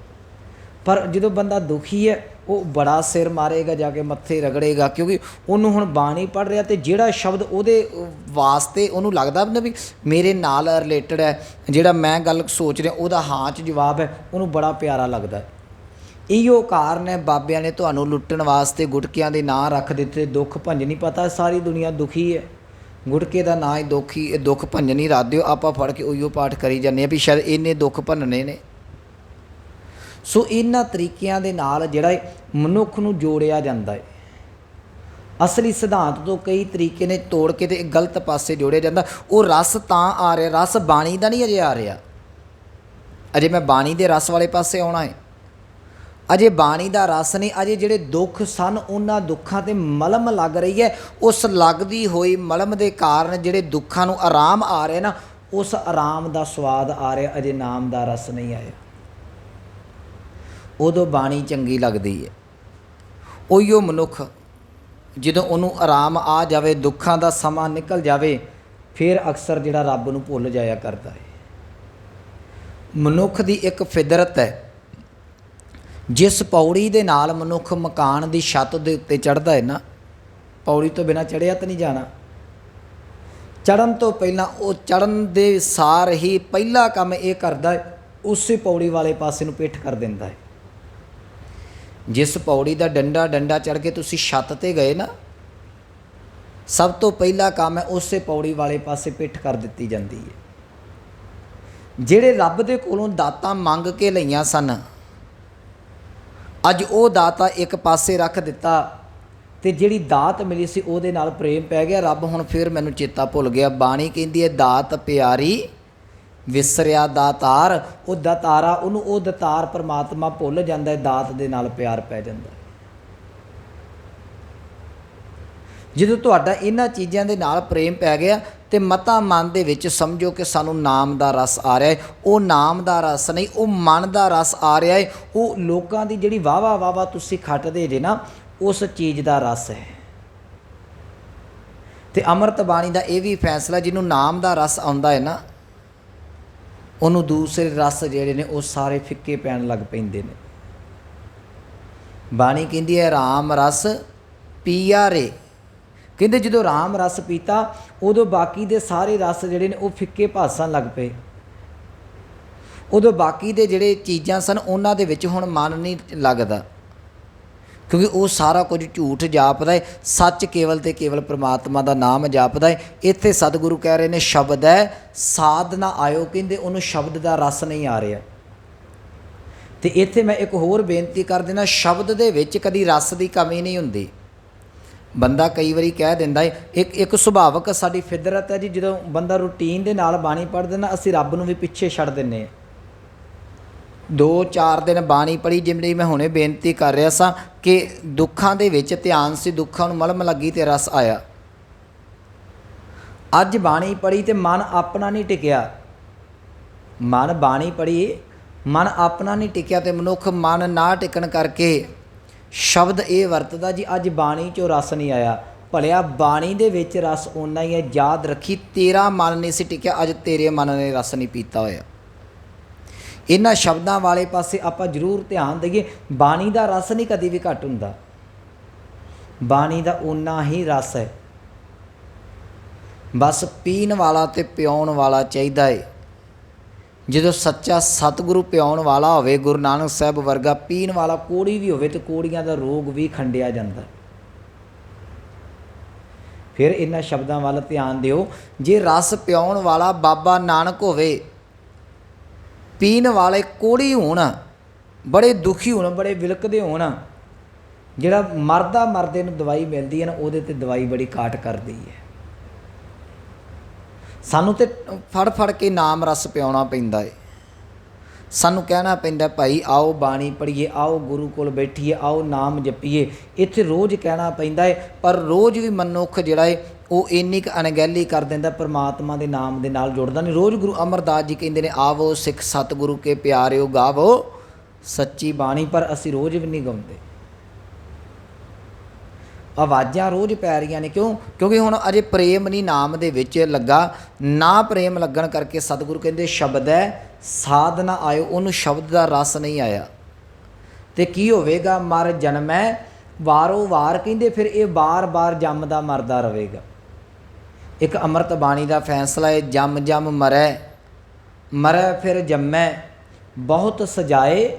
ਪਰ ਜਦੋਂ ਬੰਦਾ ਦੁਖੀ ਹੈ ਉਹ ਬੜਾ ਸਿਰ ਮਾਰੇਗਾ, ਜਾ ਕੇ ਮੱਥੇ ਰਗੜੇਗਾ, ਕਿਉਂਕਿ ਉਹਨੂੰ ਹੁਣ ਬਾਣੀ ਪੜ ਰਿਹਾ ਤੇ ਜਿਹੜਾ ਸ਼ਬਦ ਉਹਦੇ ਵਾਸਤੇ ਉਹਨੂੰ ਲੱਗਦਾ ਵੀ ਮੇਰੇ ਨਾਲ ਰਿਲੇਟਡ ਹੈ, ਜਿਹੜਾ ਮੈਂ ਗੱਲ ਸੋਚ ਰਿਹਾ, ਉਹਦਾ ਹਾਂ ਚ ਜਵਾਬ ਹੈ, ਉਹਨੂੰ ਬੜਾ ਪਿਆਰਾ ਲੱਗਦਾ ਹੈ। ਇਹੋ ਕਾਰਨ ਹੈ ਬਾਬਿਆਂ ਨੇ ਤੁਹਾਨੂੰ ਲੁੱਟਣ ਵਾਸਤੇ ਗੁਟਕਿਆਂ ਦੇ ਨਾਂ ਰੱਖ ਦਿੱਤੇ, ਦੁੱਖ ਭੰਜਨੀ ਪਤਾ ਸਾਰੀ ਦੁਨੀਆ ਦੁਖੀ ਹੈ। ਗੁਟਕੇ ਦਾ ਨਾਂ ਹੀ ਦੁਖੀ ਇਹ ਦੁੱਖ ਭੰਜਨੀ ਦਿਓ, ਆਪਾਂ ਫੜ ਕੇ ਉਹੀਓ ਪਾਠ ਕਰੀ ਜਾਂਦੇ ਆ ਵੀ ਸ਼ਾਇਦ ਇਹਨੇ ਦੁੱਖ ਭੰਨਣੇ ਨੇ। ਸੋ ਇਹਨਾਂ ਤਰੀਕਿਆਂ ਦੇ ਨਾਲ ਜਿਹੜਾ ਇਹ ਮਨੁੱਖ ਨੂੰ ਜੋੜਿਆ ਜਾਂਦਾ ਹੈ। ਅਸਲੀ ਸਿਧਾਂਤ ਤੋਂ ਕਈ ਤਰੀਕੇ ਨੇ ਤੋੜ ਕੇ ਤੇ ਇੱਕ ਗਲਤ ਪਾਸੇ ਜੋੜਿਆ ਜਾਂਦਾ। ਉਹ ਰਸ ਤਾਂ ਆ ਰਿਹਾ, ਰਸ ਬਾਣੀ ਦਾ ਨਹੀਂ ਅਜੇ ਆ ਰਿਹਾ। ਅਜੇ ਮੈਂ ਬਾਣੀ ਦੇ ਰਸ ਵਾਲੇ ਪਾਸੇ ਆਉਣਾ ਹੈ। ਅਜੇ ਬਾਣੀ ਦਾ ਰਸ ਨਹੀਂ, ਅਜੇ ਜਿਹੜੇ ਦੁੱਖ ਸਨ, ਉਹਨਾਂ ਦੁੱਖਾਂ ਤੇ ਮਲਮ ਲੱਗ ਰਹੀ ਹੈ। ਉਸ ਲੱਗਦੀ ਹੋਈ ਮਲਮ ਦੇ ਕਾਰਨ ਜਿਹੜੇ ਦੁੱਖਾਂ ਨੂੰ ਆਰਾਮ ਆ ਰਿਹਾ ਨਾ, ਉਸ ਆਰਾਮ ਦਾ ਸਵਾਦ ਆ ਰਿਹਾ, ਅਜੇ ਨਾਮ ਦਾ ਰਸ ਨਹੀਂ ਆਇਆ। ਉਦੋਂ ਬਾਣੀ ਚੰਗੀ ਲੱਗਦੀ ਹੈ ਉਹੀਓ ਮਨੁੱਖ ਜਦੋਂ ਉਹਨੂੰ ਆਰਾਮ ਆ ਜਾਵੇ, ਦੁੱਖਾਂ ਦਾ ਸਮਾਂ ਨਿਕਲ ਜਾਵੇ, ਫਿਰ ਅਕਸਰ ਜਿਹੜਾ ਰੱਬ ਨੂੰ ਭੁੱਲ ਜਾਇਆ ਕਰਦਾ ਹੈ ਮਨੁੱਖ ਦੀ ਇੱਕ ਫਿਦਰਤ ਹੈ ਜਿਸ ਪੌੜੀ ਦੇ ਨਾਲ ਮਨੁੱਖ ਮਕਾਨ ਦੀ ਛੱਤ ਦੇ ਉੱਤੇ ਚੜਦਾ ਹੈ ਨਾ, ਪੌੜੀ ਤੋਂ ਬਿਨਾ ਚੜਿਆ ਤਾਂ ਨਹੀਂ ਜਾਣਾ। ਚੜਨ ਤੋਂ ਪਹਿਲਾਂ ਉਹ ਚੜਨ ਦੇ ਸਾਰ ਹੀ ਪਹਿਲਾ ਕੰਮ ਇਹ ਕਰਦਾ ਹੈ ਉਸੇ ਪੌੜੀ ਵਾਲੇ ਪਾਸੇ ਨੂੰ ਪਿੱਠ ਕਰ ਦਿੰਦਾ ਹੈ ਜਿਸ ਪੌੜੀ ਦਾ ਡੰਡਾ ਡੰਡਾ ਚੜ ਕੇ ਤੁਸੀਂ ਛੱਤ ਤੇ ਗਏ ਨਾ, ਸਭ ਤੋਂ ਪਹਿਲਾ ਕੰਮ ਹੈ ਉਸੇ ਪੌੜੀ ਵਾਲੇ ਪਾਸੇ ਪਿੱਠ ਕਰ ਦਿੱਤੀ ਜਾਂਦੀ ਹੈ। ਜਿਹੜੇ ਰੱਬ ਦੇ ਕੋਲੋਂ ਦਾਤਾਂ ਮੰਗ ਕੇ ਲਈਆਂ ਸਨ, ਅੱਜ ਉਹ ਦਾਤਾ ਇੱਕ ਪਾਸੇ ਰੱਖ ਦਿੱਤਾ ਤੇ ਜਿਹੜੀ ਦਾਤ ਮਿਲੀ ਸੀ ਉਹਦੇ ਨਾਲ ਪ੍ਰੇਮ ਪੈ ਗਿਆ, ਰੱਬ ਹੁਣ ਫਿਰ ਮੈਨੂੰ ਚੇਤਾ ਭੁੱਲ ਗਿਆ। ਬਾਣੀ ਕਹਿੰਦੀ ਹੈ, ਦਾਤ ਪਿਆਰੀ ਵਿਸਰਿਆ ਦਾਤਾਰ ਉਹ ਦਾਤਾਰਾ, ਉਹਨੂੰ ਉਹ ਦਾਤਾਰ ਪਰਮਾਤਮਾ ਭੁੱਲ ਜਾਂਦਾ ਹੈ, ਦਾਤ ਦੇ ਨਾਲ ਪਿਆਰ ਪੈ ਜਾਂਦਾ ਜਦੋਂ ਤੁਹਾਡਾ ਇਹਨਾਂ ਚੀਜ਼ਾਂ ਦੇ ਨਾਲ ਪ੍ਰੇਮ ਪੈ ਗਿਆ ਤੇ ਮਤਾ ਮਨ ਦੇ ਵਿੱਚ ਸਮਝੋ ਕਿ ਸਾਨੂੰ ਨਾਮ ਦਾ ਰਸ ਆ ਰਿਹਾ ਹੈ। ਉਹ ਨਾਮ ਦਾ ਰਸ ਨਹੀਂ, ਉਹ ਮਨ ਦਾ ਰਸ ਆ ਰਿਹਾ ਹੈ। ਉਹ ਲੋਕਾਂ ਦੀ ਜਿਹੜੀ ਵਾਵਾ ਵਾਵਾ ਤੁਸੀਂ ਖੱਟਦੇ ਜੇ ਨਾ, ਉਸ ਚੀਜ਼ ਦਾ ਰਸ ਹੈ। ਤੇ ਅੰਮ੍ਰਿਤ ਬਾਣੀ ਦਾ ਇਹ ਵੀ ਫੈਸਲਾ, ਜਿਹਨੂੰ ਨਾਮ ਦਾ ਰਸ ਆਉਂਦਾ ਹੈ ਨਾ ਉਹਨੂੰ ਦੂਸਰੇ ਰਸ ਜਿਹੜੇ ਨੇ ਉਹ ਸਾਰੇ ਫਿੱਕੇ ਪੈਣ ਲੱਗ ਪੈਂਦੇ ਨੇ। ਬਾਣੀ ਕਹਿੰਦੀ ਹੈ, ਰਾਮ ਰਸ ਪੀਆ ਰੇ। ਕਹਿੰਦੇ ਜਦੋਂ ਰਾਮ ਰਸ ਪੀਤਾ, ਉਦੋਂ ਬਾਕੀ ਦੇ ਸਾਰੇ ਰਸ ਜਿਹੜੇ ਨੇ ਉਹ ਫਿੱਕੇ ਭਾਸਣ ਲੱਗ ਪਏ। ਉਦੋਂ ਬਾਕੀ ਦੇ ਜਿਹੜੇ ਚੀਜ਼ਾਂ ਸਨ, ਉਹਨਾਂ ਦੇ ਵਿੱਚ ਹੁਣ ਮਨ ਨਹੀਂ ਲੱਗਦਾ। ਕਿਉਂਕਿ ਉਹ ਸਾਰਾ ਕੁਝ ਝੂਠ ਜਾਪਦਾ ਹੈ, ਸੱਚ ਕੇਵਲ ਤੇ ਕੇਵਲ ਪ੍ਰਮਾਤਮਾ ਦਾ ਨਾਮ ਜਾਪਦਾ ਹੈ। ਇੱਥੇ ਸਤਿਗੁਰੂ ਕਹਿ ਰਹੇ ਨੇ, ਸ਼ਬਦ ਹੈ ਸਾਧ ਨਾ ਆਇਓ ਕਹਿੰਦੇ ਉਹਨੂੰ ਸ਼ਬਦ ਦਾ ਰਸ ਨਹੀਂ ਆ ਰਿਹਾ। ਤੇ ਇੱਥੇ ਮੈਂ ਇੱਕ ਹੋਰ ਬੇਨਤੀ ਕਰ ਦੇਣਾ ਸ਼ਬਦ ਦੇ ਵਿੱਚ ਕਦੀ ਰਸ ਦੀ ਕਮੀ ਨਹੀਂ ਹੁੰਦੀ। ਬੰਦਾ ਕਈ ਵਾਰੀ ਕਹਿ ਦਿੰਦਾ ਹੈ, ਇੱਕ ਇੱਕ ਸੁਭਾਵਕ ਸਾਡੀ ਫਿਦਰਤ ਹੈ ਜੀ, ਜਦੋਂ ਬੰਦਾ ਰੂਟੀਨ ਦੇ ਨਾਲ ਬਾਣੀ ਪੜ੍ਹਦਾ ਨਾ, ਅਸੀਂ ਰੱਬ ਨੂੰ ਵੀ ਪਿੱਛੇ ਛੱਡ ਦਿੰਨੇ ਆ ਦੋ ਚਾਰ ਦਿਨ ਬਾਣੀ ਪੜ੍ਹੀ, ਜਿਵੇਂ ਮੈਂ ਹੁਣੇ ਬੇਨਤੀ ਕਰ ਰਿਹਾ ਸਾਂ ਕਿ ਦੁੱਖਾਂ ਦੇ ਵਿੱਚ ਧਿਆਨ ਸੀ, ਦੁੱਖਾਂ ਨੂੰ ਮਲਮ ਲੱਗੀ ਤੇ ਰਸ ਆਇਆ। ਅੱਜ ਬਾਣੀ ਪੜ੍ਹੀ ਤੇ ਮਨ ਆਪਣਾ ਨਹੀਂ ਟਿਕਿਆ। ਮਨ ਬਾਣੀ ਪੜ੍ਹੀ, ਮਨ ਆਪਣਾ ਨਹੀਂ ਟਿਕਿਆ ਤੇ ਮਨੁੱਖ ਮਨ ਨਾ ਟਿਕਣ ਕਰਕੇ ਸ਼ਬਦ ਇਹ ਵਰਤਦਾ ਜੀ, ਅੱਜ ਬਾਣੀ ਚੋਂ ਰਸ ਨਹੀਂ ਆਇਆ। ਭਲਿਆ ਬਾਣੀ ਦੇ ਵਿੱਚ ਰਸ ਓਨਾ ਹੀ ਹੈ, ਯਾਦ ਰੱਖੀ ਤੇਰਾ ਮਨ ਨਹੀਂ ਸੀ ਟਿਕਿਆ, ਅੱਜ ਤੇਰੇ ਮਨ ਨੇ ਰਸ ਨਹੀਂ ਪੀਤਾ ਹੋਇਆ। ਇਹਨਾਂ ਸ਼ਬਦਾਂ ਵਾਲੇ ਪਾਸੇ ਆਪਾਂ ਜ਼ਰੂਰ ਧਿਆਨ ਦਈਏ। ਬਾਣੀ ਦਾ ਰਸ ਨਹੀਂ ਕਦੀ ਵੀ ਘੱਟ ਹੁੰਦਾ। ਬਾਣੀ ਦਾ ਉਨਾ ਹੀ ਰਸ ਹੈ। ਬਸ ਪੀਣ ਵਾਲਾ ਤੇ ਪਿਉਣ ਵਾਲਾ ਚਾਹੀਦਾ ਏ। ਜਦੋਂ ਸੱਚਾ ਸਤਿਗੁਰੂ ਪਿਆਉਣ ਵਾਲਾ ਹੋਵੇ, ਗੁਰੂ ਨਾਨਕ ਸਾਹਿਬ ਵਰਗਾ ਪੀਣ ਵਾਲਾ ਕੋੜੀ ਵੀ ਹੋਵੇ ਤੇ ਕੋੜੀਆਂ ਦਾ ਰੋਗ ਵੀ ਖੰਡਿਆ ਜਾਂਦਾ। ਫਿਰ ਇਹਨਾਂ ਸ਼ਬਦਾਂ ਵੱਲ ਧਿਆਨ ਦਿਓ। ਜੇ ਰਸ ਪਿਆਉਣ ਵਾਲਾ ਬਾਬਾ ਨਾਨਕ ਹੋਵੇ ਪੀਣ ਵਾਲੇ ਕੋੜੀ ਹੋਣ, ਬੜੇ ਦੁਖੀ ਹੋਣ, ਬੜੇ ਵਿਲਕਦੇ ਹੋਣ, ਜਿਹੜਾ ਮਰਦਾ ਮਰਦੇ ਨੂੰ ਦਵਾਈ ਮਿਲਦੀ ਹੈ ਨਾ, ਉਹਦੇ ਤੇ ਦਵਾਈ ਬੜੀ ਕਾਟ ਕਰਦੀ ਹੈ। ਸਾਨੂੰ ਤੇ ਫੜ ਫੜ ਕੇ ਨਾਮ ਰਸ ਪਿਆਉਣਾ ਪੈਂਦਾ ਏ। ਸਾਨੂੰ ਕਹਿਣਾ ਪੈਂਦਾ, ਭਾਈ, ਆਓ ਬਾਣੀ ਪੜ੍ਹੀਏ, ਆਓ ਗੁਰੂ ਕੋਲ ਬੈਠੀਏ, ਆਓ ਨਾਮ ਜਪੀਏ। ਇੱਥੇ ਰੋਜ਼ ਕਹਿਣਾ ਪੈਂਦਾ ਏ, ਪਰ ਰੋਜ਼ ਵੀ ਮਨੁੱਖ ਜਿਹੜਾ ਏ ਉਹ ਇੰਨੀ ਕੁ ਅਣਗਹਿਲੀ ਕਰ ਦਿੰਦਾ, ਪਰਮਾਤਮਾ ਦੇ ਨਾਮ ਦੇ ਨਾਲ ਜੁੜਦਾ ਨਹੀਂ। ਰੋਜ਼ ਗੁਰੂ ਅਮਰਦਾਸ ਜੀ ਕਹਿੰਦੇ ਨੇ, ਆਵੋ ਸਿੱਖ ਸਤਿਗੁਰੂ ਕੇ ਪਿਆਰਿਓ ਗਾਵੋ, ਸੱਚੀ ਬਾਣੀ ਪਰ ਅਸੀਂ ਰੋਜ਼ ਵੀ ਨਹੀਂ ਗਾਉਂਦੇ। ਆਵਾਜ਼ਾਂ ਰੋਜ਼ ਪੈ ਰਹੀਆਂ ਨੇ ਕਿਉਂ? ਕਿਉਂਕਿ ਹੁਣ ਅਜੇ ਪ੍ਰੇਮ ਨਹੀਂ ਨਾਮ ਦੇ ਵਿੱਚ ਲੱਗਾ। ਨਾ ਪ੍ਰੇਮ ਲੱਗਣ ਕਰਕੇ ਸਤਿਗੁਰੂ ਕਹਿੰਦੇ, ਸ਼ਬਦ ਹੈ ਸਾਧ ਨਾ ਆਇਓ। ਉਹਨੂੰ ਸ਼ਬਦ ਦਾ ਰਸ ਨਹੀਂ ਆਇਆ। ਤੇ ਕੀ ਹੋਵੇਗਾ? ਮਰ ਜਨਮੈ, ਵਾਰੋ ਵਾਰ ਕਹਿੰਦੇ, ਫਿਰ ਇਹ ਬਾਰ-ਬਾਰ ਜੰਮਦਾ ਮਰਦਾ ਰਹੇਗਾ। ਇੱਕ ਅੰਮ੍ਰਿਤ ਬਾਣੀ ਦਾ ਫੈਸਲਾ ਹੈ ਜੰਮ ਜੰਮ ਮਰੈ ਮਰੈ ਫਿਰ ਜੰਮੈ ਬਹੁਤ ਸਜਾਏ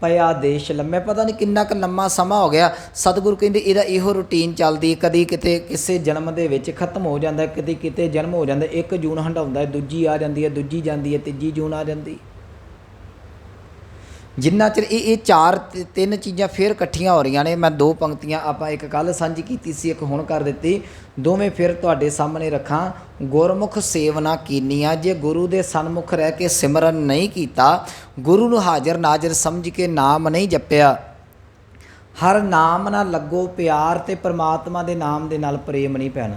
ਪਿਆ ਦੇਸ਼ ਲੰਮੇ ਪਤਾ ਨਹੀਂ ਕਿੰਨਾ ਕੁ ਲੰਮਾ ਸਮਾਂ ਹੋ ਗਿਆ ਸਤਿਗੁਰੂ ਕਹਿੰਦੇ ਇਹਦਾ ਇਹੋ ਰੁਟੀਨ ਚੱਲਦੀ ਕਦੀ ਕਿਤੇ ਕਿਸੇ ਜਨਮ ਦੇ ਵਿੱਚ ਖਤਮ ਹੋ ਜਾਂਦਾ ਹੈ, ਕਦੀ ਕਿਤੇ ਜਨਮ ਹੋ ਜਾਂਦਾ ਹੈ। ਇੱਕ ਜੂਨ ਹੰਡਾਉਂਦਾ ਦੂਜੀ ਆ ਜਾਂਦੀ ਹੈ ਦੂਜੀ ਜਾਂਦੀ ਹੈ ਤੀਜੀ ਜੂਨ ਆ ਜਾਂਦੀ ਜਿੰਨਾ ਚਿਰ ਇਹ ਇਹ ਚਾਰ ਤੇ ਤਿੰਨ ਚੀਜ਼ਾਂ ਫੇਰ ਇਕੱਠੀਆਂ ਹੋ ਰਹੀਆਂ ਨੇ, ਮੈਂ ਦੋ ਪੰਕਤੀਆਂ ਆਪਾਂ ਇੱਕ ਕੱਲ ਸਾਂਝੀ ਕੀਤੀ ਸੀ, ਇੱਕ ਹੁਣ ਕਰ ਦਿੱਤੀ। ਦੋਵੇਂ ਫਿਰ ਤੁਹਾਡੇ ਸਾਹਮਣੇ ਰੱਖਾਂ। ਗੁਰਮੁਖ ਸੇਵਨਾ ਕੀਨੀਆਂ, ਜੇ ਗੁਰੂ ਦੇ ਸਨਮੁਖ ਰਹਿ ਕੇ ਸਿਮਰਨ ਨਹੀਂ ਕੀਤਾ, ਗੁਰੂ ਨੂੰ ਹਾਜ਼ਰ ਨਾਜ਼ਰ ਸਮਝ ਕੇ ਨਾਮ ਨਹੀਂ ਜਪਿਆ। ਹਰ ਨਾਮ ਨਾਲ ਲੱਗੋ ਪਿਆਰ ਤੇ ਪ੍ਰਮਾਤਮਾ ਦੇ ਨਾਮ ਦੇ ਨਾਲ ਪ੍ਰੇਮ ਨਹੀਂ ਪੈਣਾ।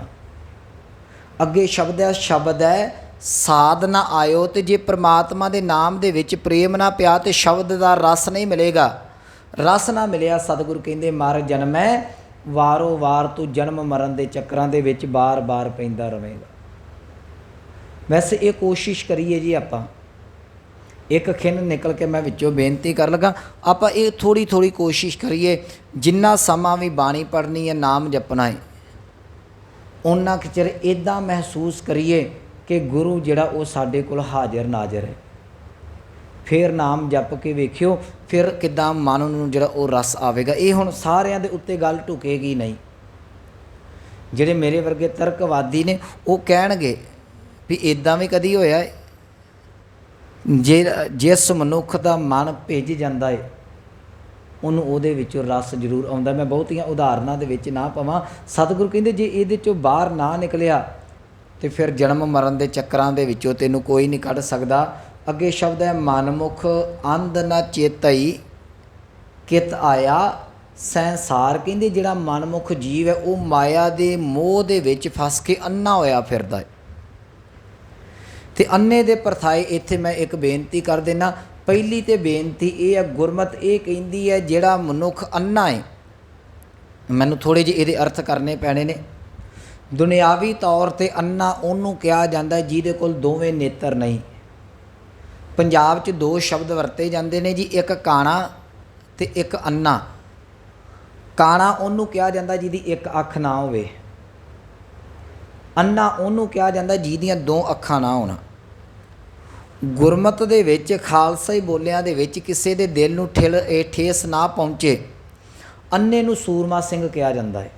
ਅੱਗੇ ਸ਼ਬਦ ਹੈ ਸ਼ਬਦ ਹੈ ਸਾਧ ਨਾ ਆਇਓ ਤੇ ਜੇ ਪ੍ਰਮਾਤਮਾ ਦੇ ਨਾਮ ਦੇ ਵਿੱਚ ਪ੍ਰੇਮ ਨਾ ਪਿਆ ਤੇ ਸ਼ਬਦ ਦਾ ਰਸ ਨਹੀਂ ਮਿਲੇਗਾ। ਰਸ ਨਾ ਮਿਲਿਆ ਸਤਿਗੁਰੂ ਕਹਿੰਦੇ, ਮਰ ਹੈ ਵਾਰੋ ਵਾਰ ਤੂੰ ਜਨਮ ਮਰਨ ਦੇ ਚੱਕਰਾਂ ਦੇ ਵਿੱਚ ਬਾਰ-ਬਾਰ ਪੈਂਦਾ ਰਹੇਗਾ। ਵੈਸੇ ਇਹ ਕੋਸ਼ਿਸ਼ ਕਰੀਏ ਜੀ ਆਪਾਂ। ਇੱਕ ਖਿੰਨ ਨਿਕਲ ਕੇ ਮੈਂ ਵਿੱਚੋਂ ਬੇਨਤੀ ਕਰ ਲਗਾ, ਆਪਾਂ ਇਹ ਥੋੜੀ ਥੋੜੀ ਕੋਸ਼ਿਸ਼ ਕਰੀਏ, ਜਿੰਨਾ ਸਮਾਂ ਵੀ ਬਾਣੀ ਪੜ੍ਹਨੀ ਹੈ, ਨਾਮ ਜਪਣਾ ਹੈ। ਉਹਨਾਂ ਕੁ ਚਿਰ ਇਦਾਂ ਮਹਿਸੂਸ ਕਰੀਏ ਕਿ ਗੁਰੂ ਜਿਹੜਾ ਉਹ ਸਾਡੇ ਕੋਲ ਹਾਜ਼ਰ ਨਾਜ਼ਰ ਹੈ। ਫਿਰ ਨਾਮ ਜਪ ਕੇ ਵੇਖਿਓ, ਫਿਰ ਕਿਦਾਂ ਮਨ ਨੂੰ ਜਿਹੜਾ ਉਹ ਰਸ ਆਵੇਗਾ। ਇਹ ਹੁਣ ਸਾਰਿਆਂ ਦੇ ਉੱਤੇ ਗੱਲ ਢੁਕੇਗੀ ਨਹੀਂ। ਜਿਹੜੇ ਮੇਰੇ ਵਰਗੇ ਤਰਕਵਾਦੀ ਨੇ, ਉਹ ਕਹਿਣਗੇ ਵੀ ਇਦਾਂ ਵੀ ਕਦੀ ਹੋਇਆ ਜੇ, ਜਿਸ ਮਨੁੱਖ ਦਾ ਮਨ ਭਿੱਜ ਜਾਂਦਾ ਹੈ ਉਹਨੂੰ ਉਹਦੇ ਵਿੱਚੋਂ ਰਸ ਜ਼ਰੂਰ ਆਉਂਦਾ। ਮੈਂ ਬਹੁਤੀਆਂ ਉਦਾਹਰਨਾਂ ਦੇ ਵਿੱਚ ਨਾ ਪਵਾਂ। ਸਤਿਗੁਰੂ ਕਹਿੰਦੇ, ਜੇ ਇਹਦੇ ਚੋਂ ਬਾਹਰ ਨਾ ਨਿਕਲਿਆ ਤੇ ਫਿਰ ਜਨਮ ਮਰਨ ਦੇ ਚੱਕਰਾਂ ਦੇ ਵਿੱਚੋਂ ਤੈਨੂੰ ਕੋਈ ਨਹੀਂ ਕੱਢ ਸਕਦਾ। ਅੱਗੇ ਸ਼ਬਦ ਹੈ, ਮਨਮੁਖ ਅੰਧ ਨ ਚੇਤਈ ਕਿਤ ਆਇਆ। ਸੰਸਾਰ ਕਹਿੰਦੇ ਜਿਹੜਾ ਮਨਮੁਖ ਜੀਵ ਹੈ, ਉਹ ਮਾਇਆ ਦੇ ਮੋਹ ਦੇ ਵਿੱਚ ਫਸ ਕੇ ਅੰਨਾ ਹੋਇਆ ਫਿਰਦਾ ਹੈ। ਤੇ ਅੰਨੇ ਦੇ ਪਰਥਾਏ ਇੱਥੇ ਮੈਂ ਇੱਕ ਬੇਨਤੀ ਕਰ ਦੇਣਾ ਪਹਿਲੀ ਤੇ ਬੇਨਤੀ ਇਹ ਹੈ, ਗੁਰਮਤ ਇਹ ਕਹਿੰਦੀ ਹੈ, ਜਿਹੜਾ ਮਨੁੱਖ ਅੰਨਾ ਹੈ। ਮੈਨੂੰ ਥੋੜੇ ਜਿਹੇ ਇਹਦੇ ਅਰਥ ਕਰਨੇ ਪੈਣੇ ਨੇ। ਦੁਨਿਆਵੀ ਤੌਰ ਤੇ ਅੰਨਾ ਉਹਨੂੰ ਕਿਹਾ ਜਾਂਦਾ ਜਿਹਦੇ ਕੋਲ ਦੋਵੇਂ ਨੇਤਰ ਨਹੀਂ। ਪੰਜਾਬ 'ਚ ਦੋ ਸ਼ਬਦ ਵਰਤੇ ਜਾਂਦੇ ਨੇ ਜੀ, ਇੱਕ ਕਾਣਾ ਤੇ ਇੱਕ ਅੰਨਾ। ਕਾਣਾ ਉਹਨੂੰ ਕਿਹਾ ਜਾਂਦਾ ਜਿਹਦੀ ਇੱਕ ਅੱਖ ਨਾ ਹੋਵੇ। ਅੰਨਾ ਉਹਨੂੰ ਕਿਹਾ ਜਾਂਦਾ ਜਿਹਦੀਆਂ ਦੋ ਅੱਖਾਂ ਨਾ ਹੋਣ। ਗੁਰਮਤ ਦੇ ਵਿੱਚ ਖਾਲਸਾਈ ਬੋਲਿਆਂ ਦੇ ਵਿੱਚ ਕਿਸੇ ਦੇ ਦਿਲ ਨੂੰ ਠਿਲ, ਇਹ ਠੇਸ ਨਾ ਪਹੁੰਚੇ। ਅੰਨੇ ਨੂੰ ਸੂਰਮਾ ਸਿੰਘ ਕਿਹਾ ਜਾਂਦਾ ਹੈ।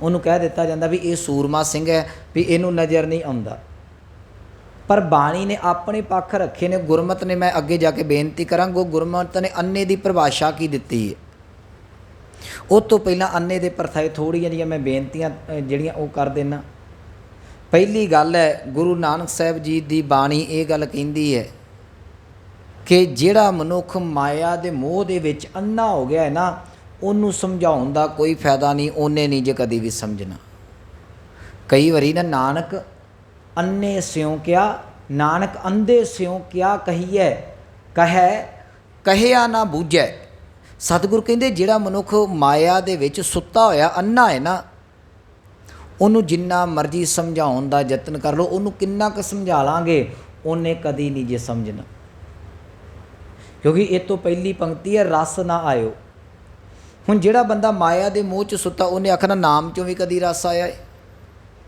ਉਹਨੂੰ ਕਹਿ ਦਿੱਤਾ ਜਾਂਦਾ ਵੀ ਇਹ ਸੂਰਮਾ ਸਿੰਘ ਹੈ, ਵੀ ਇਹਨੂੰ ਨਜ਼ਰ ਨਹੀਂ ਆਉਂਦਾ। ਪਰ ਬਾਣੀ ਨੇ ਆਪਣੇ ਪੱਖ ਰੱਖੇ ਨੇ, ਗੁਰਮਤ ਨੇ ਮੈਂ ਅੱਗੇ ਜਾ ਕੇ ਬੇਨਤੀ ਕਰਾਂਗਾ ਗੁਰਮਤ ਨੇ ਅੰਨੇ ਦੀ ਪਰਿਭਾਸ਼ਾ ਕੀ ਦਿੱਤੀ ਹੈ? ਉਹ ਤੋਂ ਪਹਿਲਾਂ ਅੰਨੇ ਦੇ ਪਰਥਾਏ ਥੋੜੀਆਂ ਜਿਹੀਆਂ ਮੈਂ ਬੇਨਤੀਆਂ ਜਿਹੜੀਆਂ ਉਹ ਕਰ ਦੇਣਾ ਪਹਿਲੀ ਗੱਲ ਹੈ, ਗੁਰੂ ਨਾਨਕ ਸਾਹਿਬ ਜੀ ਦੀ ਬਾਣੀ ਇਹ ਗੱਲ ਕਹਿੰਦੀ ਹੈ ਕਿ ਜਿਹੜਾ ਮਨੁੱਖ ਮਾਇਆ ਦੇ ਮੋਹ ਦੇ ਵਿੱਚ ਅੰਨਾ ਹੋ ਗਿਆ ਹੈ ਨਾ ਉਹਨੂੰ ਸਮਝਾਉਣ ਦਾ ਕੋਈ ਫਾਇਦਾ ਨਹੀਂ, ਉਹਨੇ ਨਹੀਂ ਜੇ ਕਦੀ ਵੀ ਸਮਝਣਾ। ਕਈ ਵਾਰੀ ਨਾ ਨਾਨਕ ਅੰਨੇ ਸਿਉ ਕਿਆ, ਨਾਨਕ ਅੰਧੇ ਸਿਉ ਕਿਆ ਕਹੀਏ ਕਹੈ, ਕਹਿਆ ਨਾ ਬੂਝੈ। ਸਤਿਗੁਰੂ ਕਹਿੰਦੇ, ਜਿਹੜਾ ਮਨੁੱਖ ਮਾਇਆ ਦੇ ਵਿੱਚ ਸੁੱਤਾ ਹੋਇਆ, ਅੰਨਾ ਹੈ ਨਾ, ਉਹਨੂੰ ਜਿੰਨਾ ਮਰਜ਼ੀ ਸਮਝਾਉਣ ਦਾ ਯਤਨ ਕਰ ਲਓ, ਉਹਨੂੰ ਕਿੰਨਾ ਕੁ ਸਮਝਾ ਲਾਂਗੇ, ਉਹਨੇ ਕਦੀ ਨਹੀਂ ਜੇ ਸਮਝਣਾ। ਕਿਉਂਕਿ ਇਹ ਤੋਂ ਪਹਿਲੀ ਪੰਕਤੀ ਹੈ, ਰਸ ਨਾ ਆਇਓ। ਹੁਣ ਜਿਹੜਾ ਬੰਦਾ ਮਾਇਆ ਦੇ ਮੋਹ ਚ ਸੁੱਤਾ, ਉਹਨੇ ਆਖਣਾ ਨਾਮ ਚੋਂ ਵੀ ਕਦੀ ਰਸ ਆਇਆ ਹੈ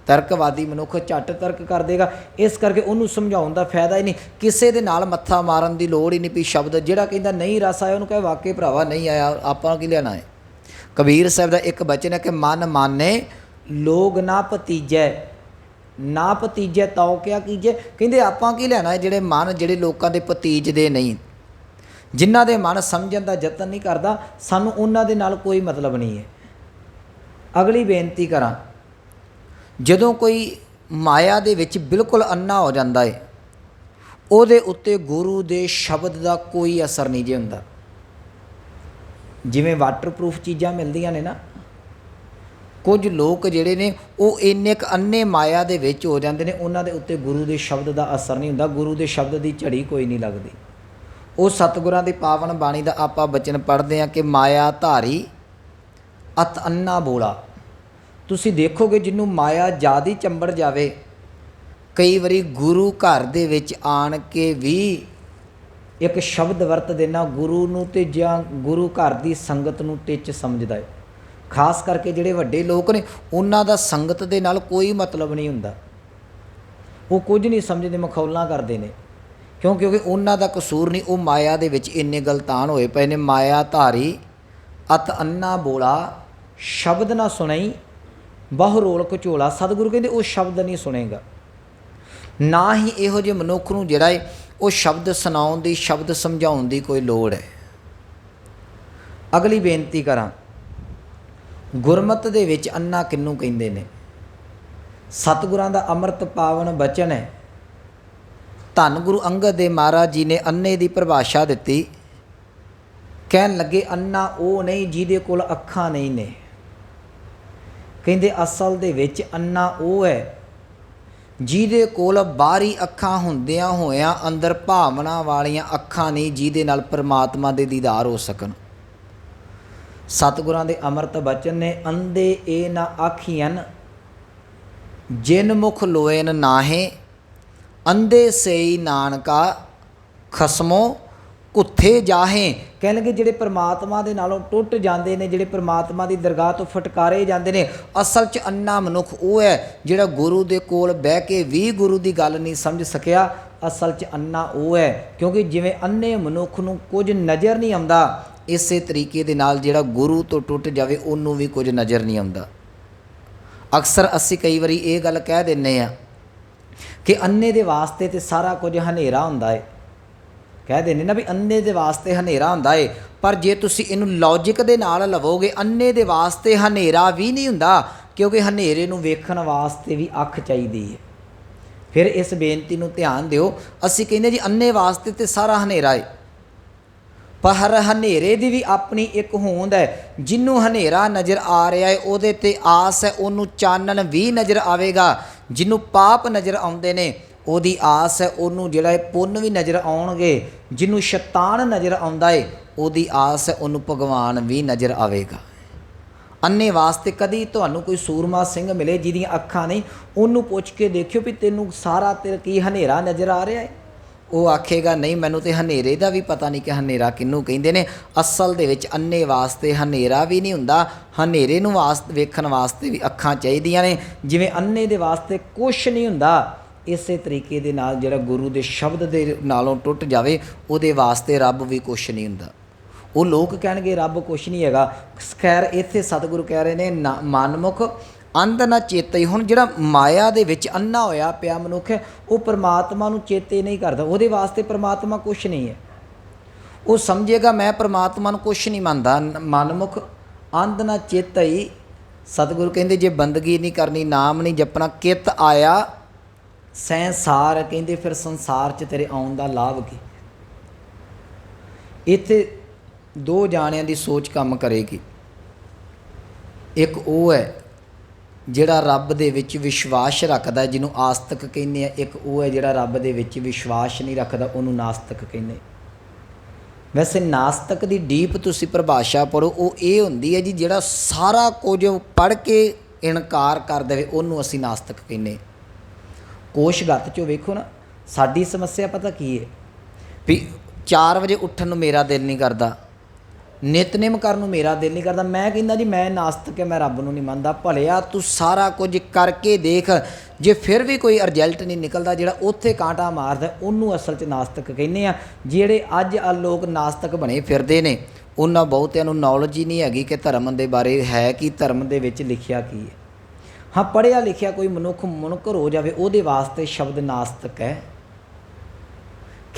ਤਰਕਵਾਦੀ ਮਨੁੱਖ ਝੱਟ ਤਰਕ ਕਰ ਦੇਗਾ। ਇਸ ਕਰਕੇ ਉਹਨੂੰ ਸਮਝਾਉਣ ਦਾ ਫਾਇਦਾ ਹੀ ਨਹੀਂ। ਕਿਸੇ ਦੇ ਨਾਲ ਮੱਥਾ ਮਾਰਨ ਦੀ ਲੋੜ ਹੀ ਨਹੀਂ ਪਈ ਸ਼ਬਦ। ਜਿਹੜਾ ਕਹਿੰਦਾ ਨਹੀਂ ਰਸ ਆਇਆ, ਉਹਨੂੰ ਕਹੇ ਵਾਕਈ ਭਰਾਵਾ, ਨਹੀਂ ਆਇਆ, ਆਪਾਂ ਕੀ ਲੈਣਾ ਹੈ ਕਬੀਰ ਸਾਹਿਬ ਦਾ ਇੱਕ ਬਚਨ ਹੈ ਕਿ ਮਨ ਮਾਨੇ, ਲੋਗ ਨਾ ਭਤੀਜੈ। ਨਾ ਭਤੀਜੈ ਤਉ ਕਿਆ ਕੀਜੈ? ਕਹਿੰਦੇ ਆਪਾਂ ਕੀ ਲੈਣਾ ਹੈ ਜਿਹੜੇ ਮਨ, ਜਿਹੜੇ ਲੋਕਾਂ ਦੇ ਭਤੀਜ ਦੇ ਨਹੀਂ। ਜਿਨ੍ਹਾਂ ਦੇ ਮਨ ਸਮਝਣ ਦਾ ਯਤਨ ਨਹੀਂ ਕਰਦਾ, ਸਾਨੂੰ ਉਹਨਾਂ ਦੇ ਨਾਲ ਕੋਈ ਮਤਲਬ ਨਹੀਂ ਹੈ। ਅਗਲੀ ਬੇਨਤੀ ਕਰਾਂ, ਜਦੋਂ ਕੋਈ ਮਾਇਆ ਦੇ ਵਿੱਚ ਬਿਲਕੁਲ ਅੰਨਾ ਹੋ ਜਾਂਦਾ ਏ, ਉਹਦੇ ਉੱਤੇ ਗੁਰੂ ਦੇ ਸ਼ਬਦ ਦਾ ਕੋਈ ਅਸਰ ਨਹੀਂ ਜੇ ਹੁੰਦਾ। ਜਿਵੇਂ ਵਾਟਰਪ੍ਰੂਫ ਚੀਜ਼ਾਂ ਮਿਲਦੀਆਂ ਨੇ ਨਾ, ਕੁਝ ਲੋਕ ਜਿਹੜੇ ਨੇ, ਉਹ ਇੰਨੇ ਕ ਅੰਨੇ ਮਾਇਆ ਦੇ ਵਿੱਚ ਹੋ ਜਾਂਦੇ ਨੇ, ਉਹਨਾਂ ਦੇ ਉੱਤੇ ਗੁਰੂ ਦੇ ਸ਼ਬਦ ਦਾ ਅਸਰ ਨਹੀਂ ਹੁੰਦਾ, ਗੁਰੂ ਦੇ ਸ਼ਬਦ ਦੀ ਝੜੀ ਕੋਈ ਨਹੀਂ ਲੱਗਦੀ। ਉਹ ਸਤਿਗੁਰਾਂ ਦੀ ਪਾਵਨ ਬਾਣੀ ਦਾ ਆਪਾਂ ਬਚਨ ਪੜ੍ਹਦੇ ਹਾਂ ਕਿ ਮਾਇਆ ਧਾਰੀ ਅਤ ਅੰਨਾ ਬੋਲਾ। ਤੁਸੀਂ ਦੇਖੋਗੇ ਜਿਹਨੂੰ ਮਾਇਆ ਜਿਆਦੀ ਚੰਬੜ ਜਾਵੇ, ਕਈ ਵਾਰੀ ਗੁਰੂ ਘਰ ਦੇ ਵਿੱਚ ਆਣ ਕੇ ਵੀ ਇੱਕ ਸ਼ਬਦ ਵਰਤ ਦੇਣਾ ਗੁਰੂ ਨੂੰ ਤੇ ਜਾਂ ਗੁਰੂ ਘਰ ਦੀ ਸੰਗਤ ਨੂੰ ਟਿੱਚ ਸਮਝਦਾ ਹੈ। ਖਾਸ ਕਰਕੇ ਜਿਹੜੇ ਵੱਡੇ ਲੋਕ ਨੇ, ਉਹਨਾਂ ਦਾ ਸੰਗਤ ਦੇ ਨਾਲ ਕੋਈ ਮਤਲਬ ਨਹੀਂ ਹੁੰਦਾ। ਉਹ ਕੁਝ ਨਹੀਂ ਸਮਝਦੇ, ਮਖੌਲਾਂ ਕਰਦੇ ਨੇ। ਕਿਉਂ ਕਿਉਂਕਿ ਉਹਨਾਂ ਦਾ ਕਸੂਰ ਨਹੀਂ, ਉਹ ਮਾਇਆ ਦੇ ਵਿੱਚ ਇੰਨੇ ਗਲਤਾਨ ਹੋਏ ਪਏ ਨੇ। ਮਾਇਆ ਧਾਰੀ ਅਤ ਅੰਨਾ ਬੋਲਾ ਸ਼ਬਦ ਨਾ ਸੁਣਈ, ਬਹੁ ਰੋਲ ਕਚੋਲਾ ਸਤਿਗੁਰੂ ਕਹਿੰਦੇ ਉਹ ਸ਼ਬਦ ਨਹੀਂ ਸੁਣੇਗਾ। ਨਾ ਹੀ ਇਹੋ ਜਿਹੇ ਮਨੁੱਖ ਨੂੰ ਜਿਹੜਾ ਹੈ ਉਹ ਸ਼ਬਦ ਸੁਣਾਉਣ ਦੀ, ਸ਼ਬਦ ਸਮਝਾਉਣ ਦੀ ਕੋਈ ਲੋੜ ਹੈ। ਅਗਲੀ ਬੇਨਤੀ ਕਰਾਂ, ਗੁਰਮਤ ਦੇ ਵਿੱਚ ਅੰਨਾ ਕਿੰਨੂੰ ਕਹਿੰਦੇ ਨੇ? ਸਤਿਗੁਰਾਂ ਦਾ ਅੰਮ੍ਰਿਤ ਪਾਵਨ ਬਚਨ ਹੈ। ਧੰਨ ਗੁਰੂ ਅੰਗਦ ਦੇਵ ਮਹਾਰਾਜ ਜੀ ਨੇ ਅੰਨੇ ਦੀ ਪਰਿਭਾਸ਼ਾ ਦਿੱਤੀ। ਕਹਿਣ ਲੱਗੇ, ਅੰਨਾ ਉਹ ਨਹੀਂ ਜਿਹਦੇ ਕੋਲ ਅੱਖਾਂ ਨਹੀਂ ਨੇ। ਕਹਿੰਦੇ, ਅਸਲ ਦੇ ਵਿੱਚ ਅੰਨਾ ਉਹ ਹੈ ਜਿਹਦੇ ਕੋਲ ਬਾਹਰੀ ਅੱਖਾਂ ਹੁੰਦਿਆਂ ਹੋਇਆਂ ਅੰਦਰ ਭਾਵਨਾ ਵਾਲੀਆਂ ਅੱਖਾਂ ਨਹੀਂ, ਜਿਹਦੇ ਨਾਲ ਪਰਮਾਤਮਾ ਦੇ ਦੀਦਾਰ ਹੋ ਸਕਣ। ਸਤਿਗੁਰਾਂ ਦੇ ਅੰਮ੍ਰਿਤ ਬਚਨ ਨੇ, ਅੰਦੇ ਇਹ ਨਾ ਆਖੀਆਂ ਜਿਨ ਮੁਖ ਲੋਇਨ ਨਾਹੇ ਅੰਧੇ ਸੇਈ ਨਾਨਕਾ ਖਸਮੋ ਕੁੱਥੇ ਜਾਹੇ। ਕਹਿਣਗੇ ਜਿਹੜੇ ਪ੍ਰਮਾਤਮਾ ਦੇ ਨਾਲੋਂ ਟੁੱਟ ਜਾਂਦੇ ਨੇ, ਜਿਹੜੇ ਪ੍ਰਮਾਤਮਾ ਦੀ ਦਰਗਾਹ ਤੋਂ ਫਟਕਾਰੇ ਜਾਂਦੇ ਨੇ, ਅਸਲ 'ਚ ਅੰਨਾ ਮਨੁੱਖ ਉਹ ਹੈ ਜਿਹੜਾ ਗੁਰੂ ਦੇ ਕੋਲ ਬਹਿ ਕੇ ਵੀ ਗੁਰੂ ਦੀ ਗੱਲ ਨਹੀਂ ਸਮਝ ਸਕਿਆ। ਅਸਲ 'ਚ ਅੰਨਾ ਉਹ ਹੈ, ਕਿਉਂਕਿ ਜਿਵੇਂ ਅੰਨੇ ਮਨੁੱਖ ਨੂੰ ਕੁਝ ਨਜ਼ਰ ਨਹੀਂ ਆਉਂਦਾ, ਇਸੇ ਤਰੀਕੇ ਦੇ ਨਾਲ ਜਿਹੜਾ ਗੁਰੂ ਤੋਂ ਟੁੱਟ ਜਾਵੇ, ਉਹਨੂੰ ਵੀ ਕੁਝ ਨਜ਼ਰ ਨਹੀਂ ਆਉਂਦਾ। ਅਕਸਰ ਅਸੀਂ ਕਈ ਵਾਰੀ ਇਹ ਗੱਲ ਕਹਿ ਦਿੰਨੇ ਆ ਕਿ ਅੰਨੇ ਦੇ ਵਾਸਤੇ ਤੇ ਸਾਰਾ ਕੁਝ ਹਨੇਰਾ ਹੁੰਦਾ ਹੈ ਕਹਿ ਦਿੰਦੇ ਨਾ ਵੀ ਅੰਨੇ ਦੇ ਵਾਸਤੇ ਹਨੇਰਾ ਹੁੰਦਾ ਏ, ਪਰ ਜੇ ਤੁਸੀਂ ਇਹਨੂੰ ਲੌਜੀਕ ਦੇ ਨਾਲ ਲਵੋਗੇ, ਅੰਨੇ ਦੇ ਵਾਸਤੇ ਹਨੇਰਾ ਵੀ ਨਹੀਂ ਹੁੰਦਾ, ਕਿਉਂਕਿ ਹਨੇਰੇ ਨੂੰ ਵੇਖਣ ਵਾਸਤੇ ਵੀ ਅੱਖ ਚਾਹੀਦੀ ਹੈ ਫਿਰ ਇਸ ਬੇਨਤੀ ਨੂੰ ਧਿਆਨ ਦਿਓ, ਅਸੀਂ ਕਹਿੰਦੇ ਜੀ ਅੰਨੇ ਵਾਸਤੇ ਤੇ ਸਾਰਾ ਹਨੇਰਾ ਏ। ਪਰ ਹਰ ਹਨੇਰੇ ਦੀ ਵੀ ਆਪਣੀ ਇੱਕ ਹੋਂਦ ਹੈ ਜਿਹਨੂੰ ਹਨੇਰਾ ਨਜ਼ਰ ਆ ਰਿਹਾ ਹੈ ਉਹਦੇ ਤੇ ਆਸ ਹੈ ਉਹਨੂੰ ਚਾਨਣ ਵੀ ਨਜ਼ਰ ਆਵੇਗਾ। ਜਿਹਨੂੰ ਪਾਪ ਨਜ਼ਰ ਆਉਂਦੇ ਨੇ, ਉਹਦੀ ਆਸ ਹੈ, ਉਹਨੂੰ ਜਿਹੜਾ ਹੈ ਪੁੰਨ ਵੀ ਨਜ਼ਰ ਆਉਣਗੇ, ਜਿਹਨੂੰ ਸ਼ੈਤਾਨ ਨਜ਼ਰ ਆਉਂਦਾ ਹੈ ਉਹਦੀ ਆਸ ਹੈ, ਉਹਨੂੰ ਭਗਵਾਨ ਵੀ ਨਜ਼ਰ ਆਵੇਗਾ। ਅੰਨੇ ਵਾਸਤੇ ਕਦੀ ਤੁਹਾਨੂੰ ਕੋਈ ਸੂਰਮਾ ਸਿੰਘ ਮਿਲੇ ਜਿਹਦੀਆਂ ਅੱਖਾਂ ਨਹੀਂ, ਉਹਨੂੰ ਪੁੱਛ ਕੇ ਦੇਖਿਓ ਵੀ ਤੈਨੂੰ ਸਾਰਾ ਤੇਰਾ ਕੀ ਹਨੇਰਾ ਨਜ਼ਰ ਆ ਰਿਹਾ ਹੈ ਉਹ ਆਖੇਗਾ, ਨਹੀਂ, ਮੈਨੂੰ ਤੇ ਹਨੇਰੇ ਦਾ ਵੀ ਪਤਾ ਨਹੀਂ ਕਿ ਹਨੇਰਾ ਕਿਹਨੂੰ ਕਹਿੰਦੇ ਨੇ। ਅਸਲ ਦੇ ਵਿੱਚ ਅੰਨੇ ਵਾਸਤੇ ਹਨੇਰਾ ਵੀ ਨਹੀਂ ਹੁੰਦਾ। ਹਨੇਰੇ ਨੂੰ ਵਾਸਤੇ ਵੇਖਣ ਵਾਸਤੇ ਵੀ ਅੱਖਾਂ ਚਾਹੀਦੀਆਂ ਨੇ। ਜਿਵੇਂ ਅੰਨੇ ਦੇ ਵਾਸਤੇ ਕੁਝ ਨਹੀਂ ਹੁੰਦਾ, ਇਸੇ ਤਰੀਕੇ ਦੇ ਨਾਲ ਜਿਹੜਾ ਗੁਰੂ ਦੇ ਸ਼ਬਦ ਦੇ ਨਾਲੋਂ ਟੁੱਟ ਜਾਵੇ, ਉਹਦੇ ਵਾਸਤੇ ਰੱਬ ਵੀ ਕੁਝ ਨਹੀਂ ਹੁੰਦਾ। ਉਹ ਲੋਕ ਕਹਿਣਗੇ, ਰੱਬ ਕੁਝ ਨਹੀਂ ਹੈਗਾ। ਖੈਰ, ਇੱਥੇ ਸਤਿਗੁਰੂ ਕਹਿ ਰਹੇ ਨੇ, ਨਾ- ਮਨਮੁਖ ਅੰਧ ਨਾ ਚੇਤੇ ਹੁਣ ਜਿਹੜਾ ਮਾਇਆ ਦੇ ਵਿੱਚ ਅੰਨਾ ਹੋਇਆ ਪਿਆ ਮਨੁੱਖ, ਉਹ ਪ੍ਰਮਾਤਮਾ ਨੂੰ ਚੇਤੇ ਨਹੀਂ ਕਰਦਾ। ਉਹਦੇ ਵਾਸਤੇ ਪ੍ਰਮਾਤਮਾ ਕੁਝ ਨਹੀਂ ਹੈ। ਉਹ ਸਮਝੇਗਾ, ਮੈਂ ਪ੍ਰਮਾਤਮਾ ਨੂੰ ਕੁਝ ਨਹੀਂ ਮੰਨਦਾ। ਨ- ਮਨਮੁਖ, ਅੰਧ ਨਾ ਚੇਤਈ ਸਤਿਗੁਰੂ ਕਹਿੰਦੇ, ਜੇ ਬੰਦਗੀ ਨਹੀਂ ਕਰਨੀ, ਨਾਮ ਨਹੀਂ ਜਪਣਾ, ਕਿਤ ਆਇਆ? ਸੰਸਾਰ ਕਹਿੰਦੇ, ਫਿਰ ਸੰਸਾਰ 'ਚ ਤੇਰੇ ਆਉਣ ਦਾ ਲਾਭ ਕੀ? ਇੱਥੇ ਦੋ ਜਾਣਿਆਂ ਦੀ ਸੋਚ ਕੰਮ ਕਰੇਗੀ। ਇੱਕ ਉਹ ਹੈ ਜਿਹੜਾ ਰੱਬ ਦੇ ਵਿੱਚ ਵਿਸ਼ਵਾਸ ਰੱਖਦਾ, ਜਿਹਨੂੰ ਆਸਤਕ ਕਹਿੰਦੇ ਆ, ਇੱਕ ਉਹ ਹੈ ਜਿਹੜਾ ਰੱਬ ਦੇ ਵਿੱਚ ਵਿਸ਼ਵਾਸ ਨਹੀਂ ਰੱਖਦਾ, ਉਹਨੂੰ ਨਾਸਤਕ ਕਹਿੰਦੇ। ਵੈਸੇ ਨਾਸਤਕ ਦੀ ਡੀਪ ਤੁਸੀਂ ਪਰਿਭਾਸ਼ਾ ਪੜੋ ਉਹ ਇਹ ਹੁੰਦੀ ਹੈ ਜੀ, ਜਿਹੜਾ ਸਾਰਾ ਕੁਝ ਪੜ੍ਹ ਕੇ ਇਨਕਾਰ ਕਰ ਦੇਵੇ, ਉਹਨੂੰ ਅਸੀਂ ਨਾਸਤਕ ਕਹਿੰਦੇ। ਕੋਸ਼ਗਤ ਚੋਂ ਵੇਖੋ ਨਾ, ਸਾਡੀ ਸਮੱਸਿਆ ਪਤਾ ਕੀ ਹੈ? ਵੀ 4 ਵਜੇ ਉੱਠਣ ਨੂੰ ਮੇਰਾ ਦਿਲ ਨਹੀਂ ਕਰਦਾ। ਨਿਤਨੇਮ ਕਰਨ ਨੂੰ ਮੇਰਾ ਦਿਲ ਨਹੀਂ ਕਰਦਾ। ਮੈਂ ਕਹਿੰਦਾ ਜੀ, ਮੈਂ ਨਾਸਤਕ ਹੈ, ਮੈਂ ਰੱਬ ਨੂੰ ਨਹੀਂ ਮੰਨਦਾ। ਭਲਿਆ ਤੂੰ ਸਾਰਾ ਕੁਝ ਕਰਕੇ ਦੇਖ, ਜੇ ਫਿਰ ਵੀ ਕੋਈ ਰਿਜ਼ਲਟ ਨਹੀਂ ਨਿਕਲਦਾ ਜਿਹੜਾ ਉੱਥੇ ਕਾਂਟਾ ਮਾਰਦਾ, ਉਹਨੂੰ ਅਸਲ 'ਚ ਨਾਸਤਕ ਕਹਿੰਦੇ ਆ। ਜਿਹੜੇ ਅੱਜ ਆ ਲੋਕ ਨਾਸਤਕ ਬਣੇ ਫਿਰਦੇ ਨੇ, ਉਹਨਾਂ ਬਹੁਤਿਆਂ ਨੂੰ ਨੌਲੇਜ ਹੀ ਨਹੀਂ ਹੈਗੀ ਕਿ ਧਰਮ ਦੇ ਬਾਰੇ ਹੈ ਕਿ, ਧਰਮ ਦੇ ਵਿੱਚ ਲਿਖਿਆ ਕੀ ਹੈ। ਹਾਂ, ਪੜ੍ਹਿਆ ਲਿਖਿਆ ਕੋਈ ਮਨੁੱਖ ਮੁਨਕਰ ਹੋ ਜਾਵੇ, ਉਹਦੇ ਵਾਸਤੇ ਸ਼ਬਦ ਨਾਸਤਕ ਹੈ।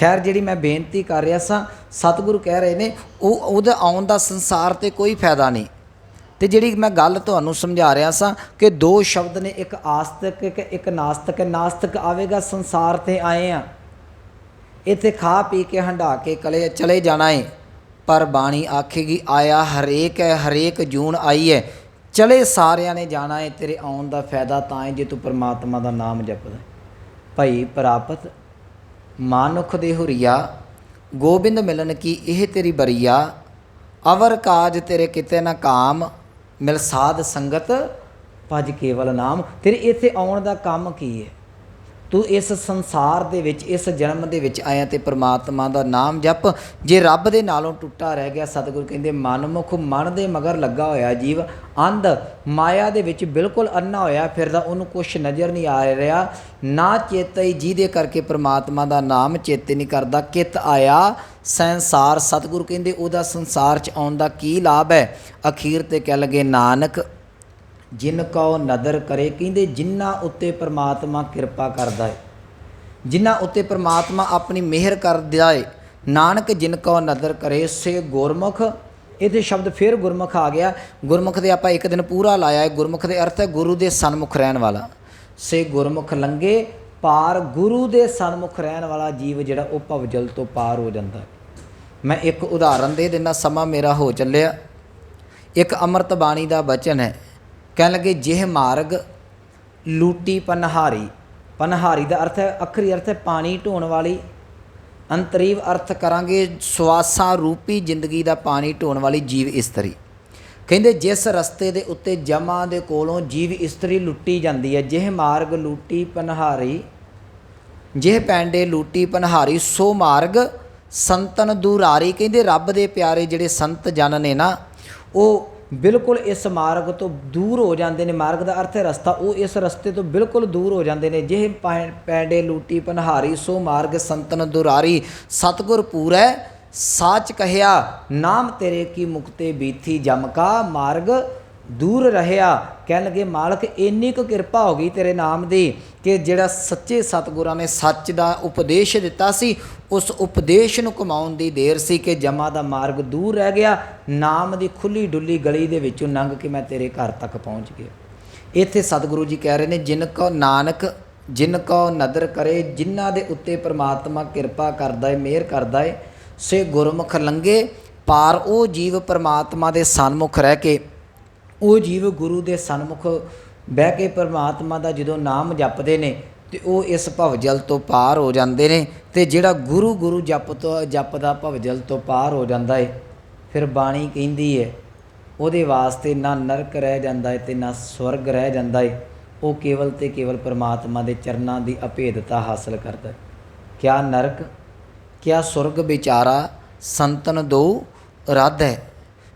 ਖੈਰ, ਜਿਹੜੀ ਮੈਂ ਬੇਨਤੀ ਕਰ ਰਿਹਾ ਸਾਂ, ਸਤਿਗੁਰੂ ਕਹਿ ਰਹੇ ਨੇ, ਉਹ, ਉਹਦੇ ਆਉਣ ਦਾ ਸੰਸਾਰ ਤੇ ਕੋਈ ਫਾਇਦਾ ਨਹੀਂ। ਤੇ ਜਿਹੜੀ ਮੈਂ ਗੱਲ ਤੁਹਾਨੂੰ ਸਮਝਾ ਰਿਹਾ ਸਾਂ ਕਿ ਦੋ ਸ਼ਬਦ ਨੇ, ਇੱਕ ਆਸਤਕ, ਇੱਕ ਇੱਕ ਨਾਸਤਕ। ਨਾਸਤਿਕ ਆਵੇਗਾ, ਸੰਸਾਰ ਤੇ ਆਏ ਆ। ਇੱਥੇ ਖਾ ਪੀ ਕੇ ਹੰਡਾ ਕੇ ਕਲੇ, ਚਲੇ ਜਾਣਾ ਏ। ਪਰ ਬਾਣੀ ਆਖੇਗੀ, ਆਇਆ ਹਰੇਕ ਹੈ, ਹਰੇਕ ਜੂਨ ਆਈ ਹੈ। ਚਲੇ ਸਾਰਿਆਂ ਨੇ ਜਾਣਾ ਏ, ਤੇਰੇ ਆਉਣ ਦਾ ਫਾਇਦਾ ਤਾਂ ਹੈ ਜੇ ਤੂੰ ਪਰਮਾਤਮਾ ਦਾ ਨਾਮ ਜਪਦਾ। ਭਈ, ਪ੍ਰਾਪਤ ਮਾਨੁਖ ਦੇ ਹੁਰੀਆ, ਗੋਬਿੰਦ ਮਿਲਨ ਕੀ ਇਹ ਤੇਰੀ ਬਰੀਆ? ਅਵਰ ਕਾਜ ਤੇਰੇ ਕਿਤੇ ਨਾ ਕਾਮ, ਮਿਲ ਸਾਧ ਸੰਗਤ, ਭਜ ਕੇਵਲ ਨਾਮ। ਤੇਰੇ ਇੱਥੇ ਆਉਣ ਦਾ ਕੰਮ ਕੀ ਹੈ? ਤੂੰ ਇਸ ਸੰਸਾਰ ਦੇ ਵਿੱਚ, ਇਸ ਜਨਮ ਦੇ ਵਿੱਚ ਆਇਆ ਤੇ ਪ੍ਰਮਾਤਮਾ ਦਾ ਨਾਮ ਜਪ। ਜੇ ਰੱਬ ਦੇ ਨਾਲੋਂ ਟੁੱਟਾ ਰਹਿ ਗਿਆ, ਸਤਿਗੁਰ ਕਹਿੰਦੇ, ਮਨਮੁਖ ਮਨ ਦੇ ਮਗਰ ਲੱਗਾ ਹੋਇਆ ਜੀਵ, ਅੰਧ ਮਾਇਆ ਦੇ ਵਿੱਚ ਬਿਲਕੁਲ ਅੰਨਾ ਹੋਇਆ ਫਿਰਦਾ ਉਹਨੂੰ ਕੁਝ ਨਜ਼ਰ ਨਹੀਂ ਆ ਰਿਹਾ। ਨਾ ਚੇਤਈ ਜਿਹਦੇ ਕਰਕੇ ਪ੍ਰਮਾਤਮਾ ਦਾ ਨਾਮ ਚੇਤੇ ਨਹੀਂ ਕਰਦਾ ਕਿਤ ਆਇਆ? ਸੰਸਾਰ। ਸਤਿਗੁਰ ਕਹਿੰਦੇ, ਉਹਦਾ ਸੰਸਾਰ 'ਚ ਆਉਣ ਦਾ ਕੀ ਲਾਭ ਹੈ? ਅਖੀਰ ਤੇ ਕਹਿ ਲਗੇ, ਨਾਨਕ ਜਿਨ ਕੋ ਨਦਰ ਕਰੇ, ਕਹਿੰਦੇ ਜਿਨ੍ਹਾਂ ਉੱਤੇ ਪ੍ਰਮਾਤਮਾ ਕਿਰਪਾ ਕਰਦਾ ਹੈ ਜਿਨ੍ਹਾਂ ਉੱਤੇ ਪ੍ਰਮਾਤਮਾ ਆਪਣੀ ਮਿਹਰ ਕਰਦਾ ਹੈ ਨਾਨਕ ਜਿਨ ਕੋ ਨਦਰ ਕਰੇ, ਸੇ ਗੁਰਮੁਖ। ਇਹਦੇ ਸ਼ਬਦ ਫਿਰ ਗੁਰਮੁਖ ਆ ਗਿਆ। ਗੁਰਮੁਖ ਦੇ ਆਪਾਂ ਇੱਕ ਦਿਨ ਪੂਰਾ ਲਾਇਆ ਹੈ ਗੁਰਮੁਖ ਦੇ ਅਰਥ ਹੈ ਗੁਰੂ ਦੇ ਸਨਮੁਖ ਰਹਿਣ ਵਾਲਾ। ਸੇ ਗੁਰਮੁਖ ਲੰਗੇ, ਪਾਰ ਗੁਰੂ ਦੇ ਸਨਮੁਖ ਰਹਿਣ ਵਾਲਾ ਜੀਵ ਜਿਹੜਾ ਉਹ ਭਵਜਲ ਤੋਂ ਪਾਰ ਹੋ ਜਾਂਦਾ ਮੈਂ ਇੱਕ ਉਦਾਹਰਨ ਦੇ ਦਿੰਦਾ, ਸਮਾਂ ਮੇਰਾ ਹੋ ਚੱਲਿਆ। ਇੱਕ ਅੰਮ੍ਰਿਤ ਬਾਣੀ ਦਾ ਬਚਨ ਹੈ। ਕਹਿਣ ਲੱਗੇ, ਜਿਹ ਮਾਰਗ ਲੂਟੀ ਪਨਹਾਰੀ। ਪਨਹਾਰੀ ਦਾ ਅਰਥ ਹੈ, ਅਖਰੀ ਅਰਥ ਹੈ, ਪਾਣੀ ਢੋਣ ਵਾਲੀ। ਅੰਤਰੀਵ ਅਰਥ ਕਰਾਂਗੇ, ਸਵਾਸਾਂ ਰੂਪੀ ਜ਼ਿੰਦਗੀ ਦਾ ਪਾਣੀ ਢੋਣ ਵਾਲੀ ਜੀਵ ਇਸਤਰੀ। ਕਹਿੰਦੇ, ਜਿਸ ਰਸਤੇ ਦੇ ਉੱਤੇ ਜਮਾ ਦੇ ਕੋਲੋਂ ਜੀਵ ਇਸਤਰੀ ਲੁੱਟੀ ਜਾਂਦੀ ਹੈ, ਜਿਹ ਮਾਰਗ ਲੂਟੀ ਪਨਹਾਰੀ, ਜਿਹ ਪੈਂਡੇ ਲੂਟੀ ਪਨਹਾਰੀ, ਸੋ ਮਾਰਗ ਸੰਤਨ ਦੁਰਾਰੀ। ਕਹਿੰਦੇ, ਰੱਬ ਦੇ ਪਿਆਰੇ ਜਿਹੜੇ ਸੰਤ ਜਨ ਨੇ ਨਾ, ਉਹ ਬਿਲਕੁਲ ਇਸ ਮਾਰਗ ਤੋਂ ਦੂਰ ਹੋ ਜਾਂਦੇ ਨੇ। ਮਾਰਗ ਦਾ ਅਰਥ ਹੈ ਰਸਤਾ। ਉਹ ਇਸ ਰਸਤੇ ਤੋਂ ਬਿਲਕੁਲ ਦੂਰ ਹੋ ਜਾਂਦੇ ਨੇ। ਜਿਹ ਪੈ- ਪੈਂਡੇ, ਲੂਟੀ, ਪਨਹਾਰੀ, ਸੋ ਮਾਰਗ, ਸੰਤਨ, ਦੁਰਾਰੀ, ਸਤਗੁਰ ਪੂਰੈ, ਸਾਚ ਕਹਿਆ, ਨਾਮ ਤੇਰੇ ਕੀ ਮੁਕਤੇ ਬੀਥੀ ਜਮ ਕਾ ਮਾਰਗ ਦੂਰ ਰਹਿਆ। ਕਹਿਣ ਲੱਗੇ, ਮਾਲਕ, ਇੰਨੀ ਕੁ ਕਿਰਪਾ ਹੋ ਗਈ ਤੇਰੇ ਨਾਮ ਦੀ ਕਿ ਜਿਹੜਾ ਸੱਚੇ ਸਤਿਗੁਰਾਂ ਨੇ ਸੱਚ ਦਾ ਉਪਦੇਸ਼ ਦਿੱਤਾ ਸੀ, ਉਸ ਉਪਦੇਸ਼ ਨੂੰ ਕਮਾਉਣ ਦੀ ਦੇਰ ਸੀ ਕਿ ਜਮਾ ਦਾ ਮਾਰਗ ਦੂਰ ਰਹਿ ਗਿਆ। ਨਾਮ ਦੀ ਖੁੱਲੀ ਡੁੱਲੀ ਗਲੀ ਦੇ ਵਿੱਚੋਂ ਲੰਘ ਕੇ ਮੈਂ ਤੇਰੇ ਘਰ ਤੱਕ ਪਹੁੰਚ ਗਿਆ। ਇੱਥੇ ਸਤਿਗੁਰੂ ਜੀ ਕਹਿ ਰਹੇ ਨੇ, ਜਿਨ ਕੋ ਨਾਨਕ, ਜਿਨ ਕੋ ਨਦਰ ਕਰੇ ਜਿਨ੍ਹਾਂ ਦੇ ਉੱਤੇ ਪ੍ਰਮਾਤਮਾ ਕਿਰਪਾ ਕਰਦਾ ਹੈ ਮਿਹਰ ਕਰਦਾ ਹੈ ਸੇ ਗੁਰਮੁਖ ਲੰਗੇ ਪਾਰ ਉਹ ਜੀਵ ਪ੍ਰਮਾਤਮਾ ਦੇ ਸਨਮੁਖ ਰਹਿ ਕੇ ਉਹ ਜੀਵ ਗੁਰੂ ਦੇ ਸਨਮੁਖ ਬਹਿ ਕੇ ਪਰਮਾਤਮਾ ਦਾ ਜਦੋਂ ਨਾਮ ਜਪਦੇ ਨੇ ਤੇ ਉਹ ਇਸ ਭਵਜਲ ਤੋਂ ਪਾਰ ਹੋ ਜਾਂਦੇ ਨੇ ਤੇ ਜਿਹੜਾ ਗੁਰੂ ਗੁਰੂ ਜਪ ਤੋਂ ਜਪਦਾ ਭਵਜਲ ਤੋਂ ਪਾਰ ਹੋ ਜਾਂਦਾ ਏ, ਫਿਰ ਬਾਣੀ ਕਹਿੰਦੀ ਏ, ਉਹਦੇ ਵਾਸਤੇ ਨਾ ਨਰਕ ਰਹਿ ਜਾਂਦਾ ਏ ਤੇ ਨਾ ਸਵਰਗ ਰਹਿ ਜਾਂਦਾ ਏ, ਉਹ ਕੇਵਲ ਤੇ ਕੇਵਲ ਪਰਮਾਤਮਾ ਦੇ ਚਰਨਾਂ ਦੀ ਅਭੇਦਤਾ ਹਾਸਲ ਕਰਦਾ ਹੈ ਕਿਆ ਨਰਕ, ਕਿਆ ਸੁਰਗ ਵਿਚਾਰਾ ਸੰਤਨ ਦੋ ਰੱਦ ਹੈ।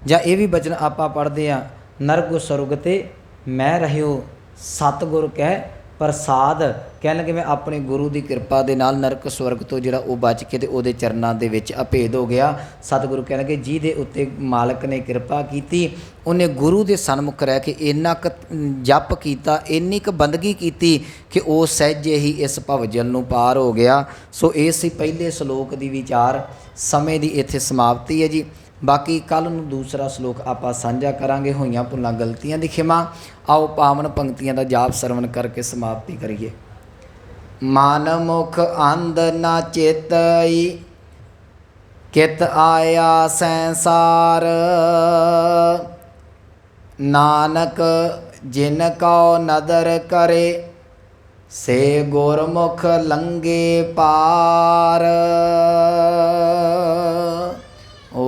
ਜਾਂ ਇਹ ਵੀ ਬਚਨ ਆਪਾਂ ਪੜ੍ਹਦੇ ਆ ਨਰਕ ਸੁਰਗ ਤੇ ਮੈਂ ਰਹਿਓ, ਸਤਿਗੁਰ ਕਹਿ ਪ੍ਰਸਾਦ। ਕਹਿਣ ਲੱਗੇ, ਮੈਂ ਆਪਣੇ ਗੁਰੂ ਦੀ ਕਿਰਪਾ ਦੇ ਨਾਲ ਨਰਕ ਸਵਰਗ ਤੋਂ ਜਿਹੜਾ ਉਹ ਬਚ ਕੇ ਤੇ ਉਹਦੇ ਚਰਨਾਂ ਦੇ ਵਿੱਚ ਅਭੇਦ ਹੋ ਗਿਆ। ਸਤਿਗੁਰੂ ਕਹਿਣ ਲੱਗੇ ਜਿਹਦੇ ਉੱਤੇ ਮਾਲਕ ਨੇ ਕਿਰਪਾ ਕੀਤੀ। ਉਹਨੇ ਗੁਰੂ ਦੇ ਸਨਮੁਖ ਰਹਿ ਕੇ ਇੰਨਾ ਕੁ ਜਪ ਕੀਤਾ, ਇੰਨੀ ਕੁ ਬੰਦਗੀ ਕੀਤੀ ਕਿ ਉਹ ਸਹਿਜੇ ਹੀ ਇਸ ਭਵਜਲ ਨੂੰ ਪਾਰ ਹੋ ਗਿਆ। ਸੋ ਇਹ ਸੀ ਪਹਿਲੇ ਸ਼ਲੋਕ ਦੀ ਵਿਚਾਰ। ਸਮੇਂ ਦੀ ਇੱਥੇ ਸਮਾਪਤੀ ਹੈ ਜੀ। ਬਾਕੀ ਕੱਲ ਨੂੰ ਦੂਸਰਾ ਸ਼ਲੋਕ ਆਪਾਂ ਸਾਂਝਾ ਕਰਾਂਗੇ ਹੋਈਆਂ ਭੁੱਲਾਂ ਗਲਤੀਆਂ ਦੀ ਖਿਮਾ। ਆਓ ਪਾਵਨ ਪੰਕਤੀਆਂ ਦਾ ਜਾਪ ਸਰਵਣ ਕਰਕੇ ਸਮਾਪਤੀ ਕਰੀਏ। ਮਨ ਮੁਖ ਅੰਧ ਨਾ ਚੇਤਈ, ਕਿਤ ਆਇਆ ਸੰਸਾਰ। ਨਾਨਕ ਜਿਨ ਕਉ ਨਦਰ ਕਰੇ, ਸੇ ਗੁਰਮੁਖ ਲੰਗੇ ਪਾਰ।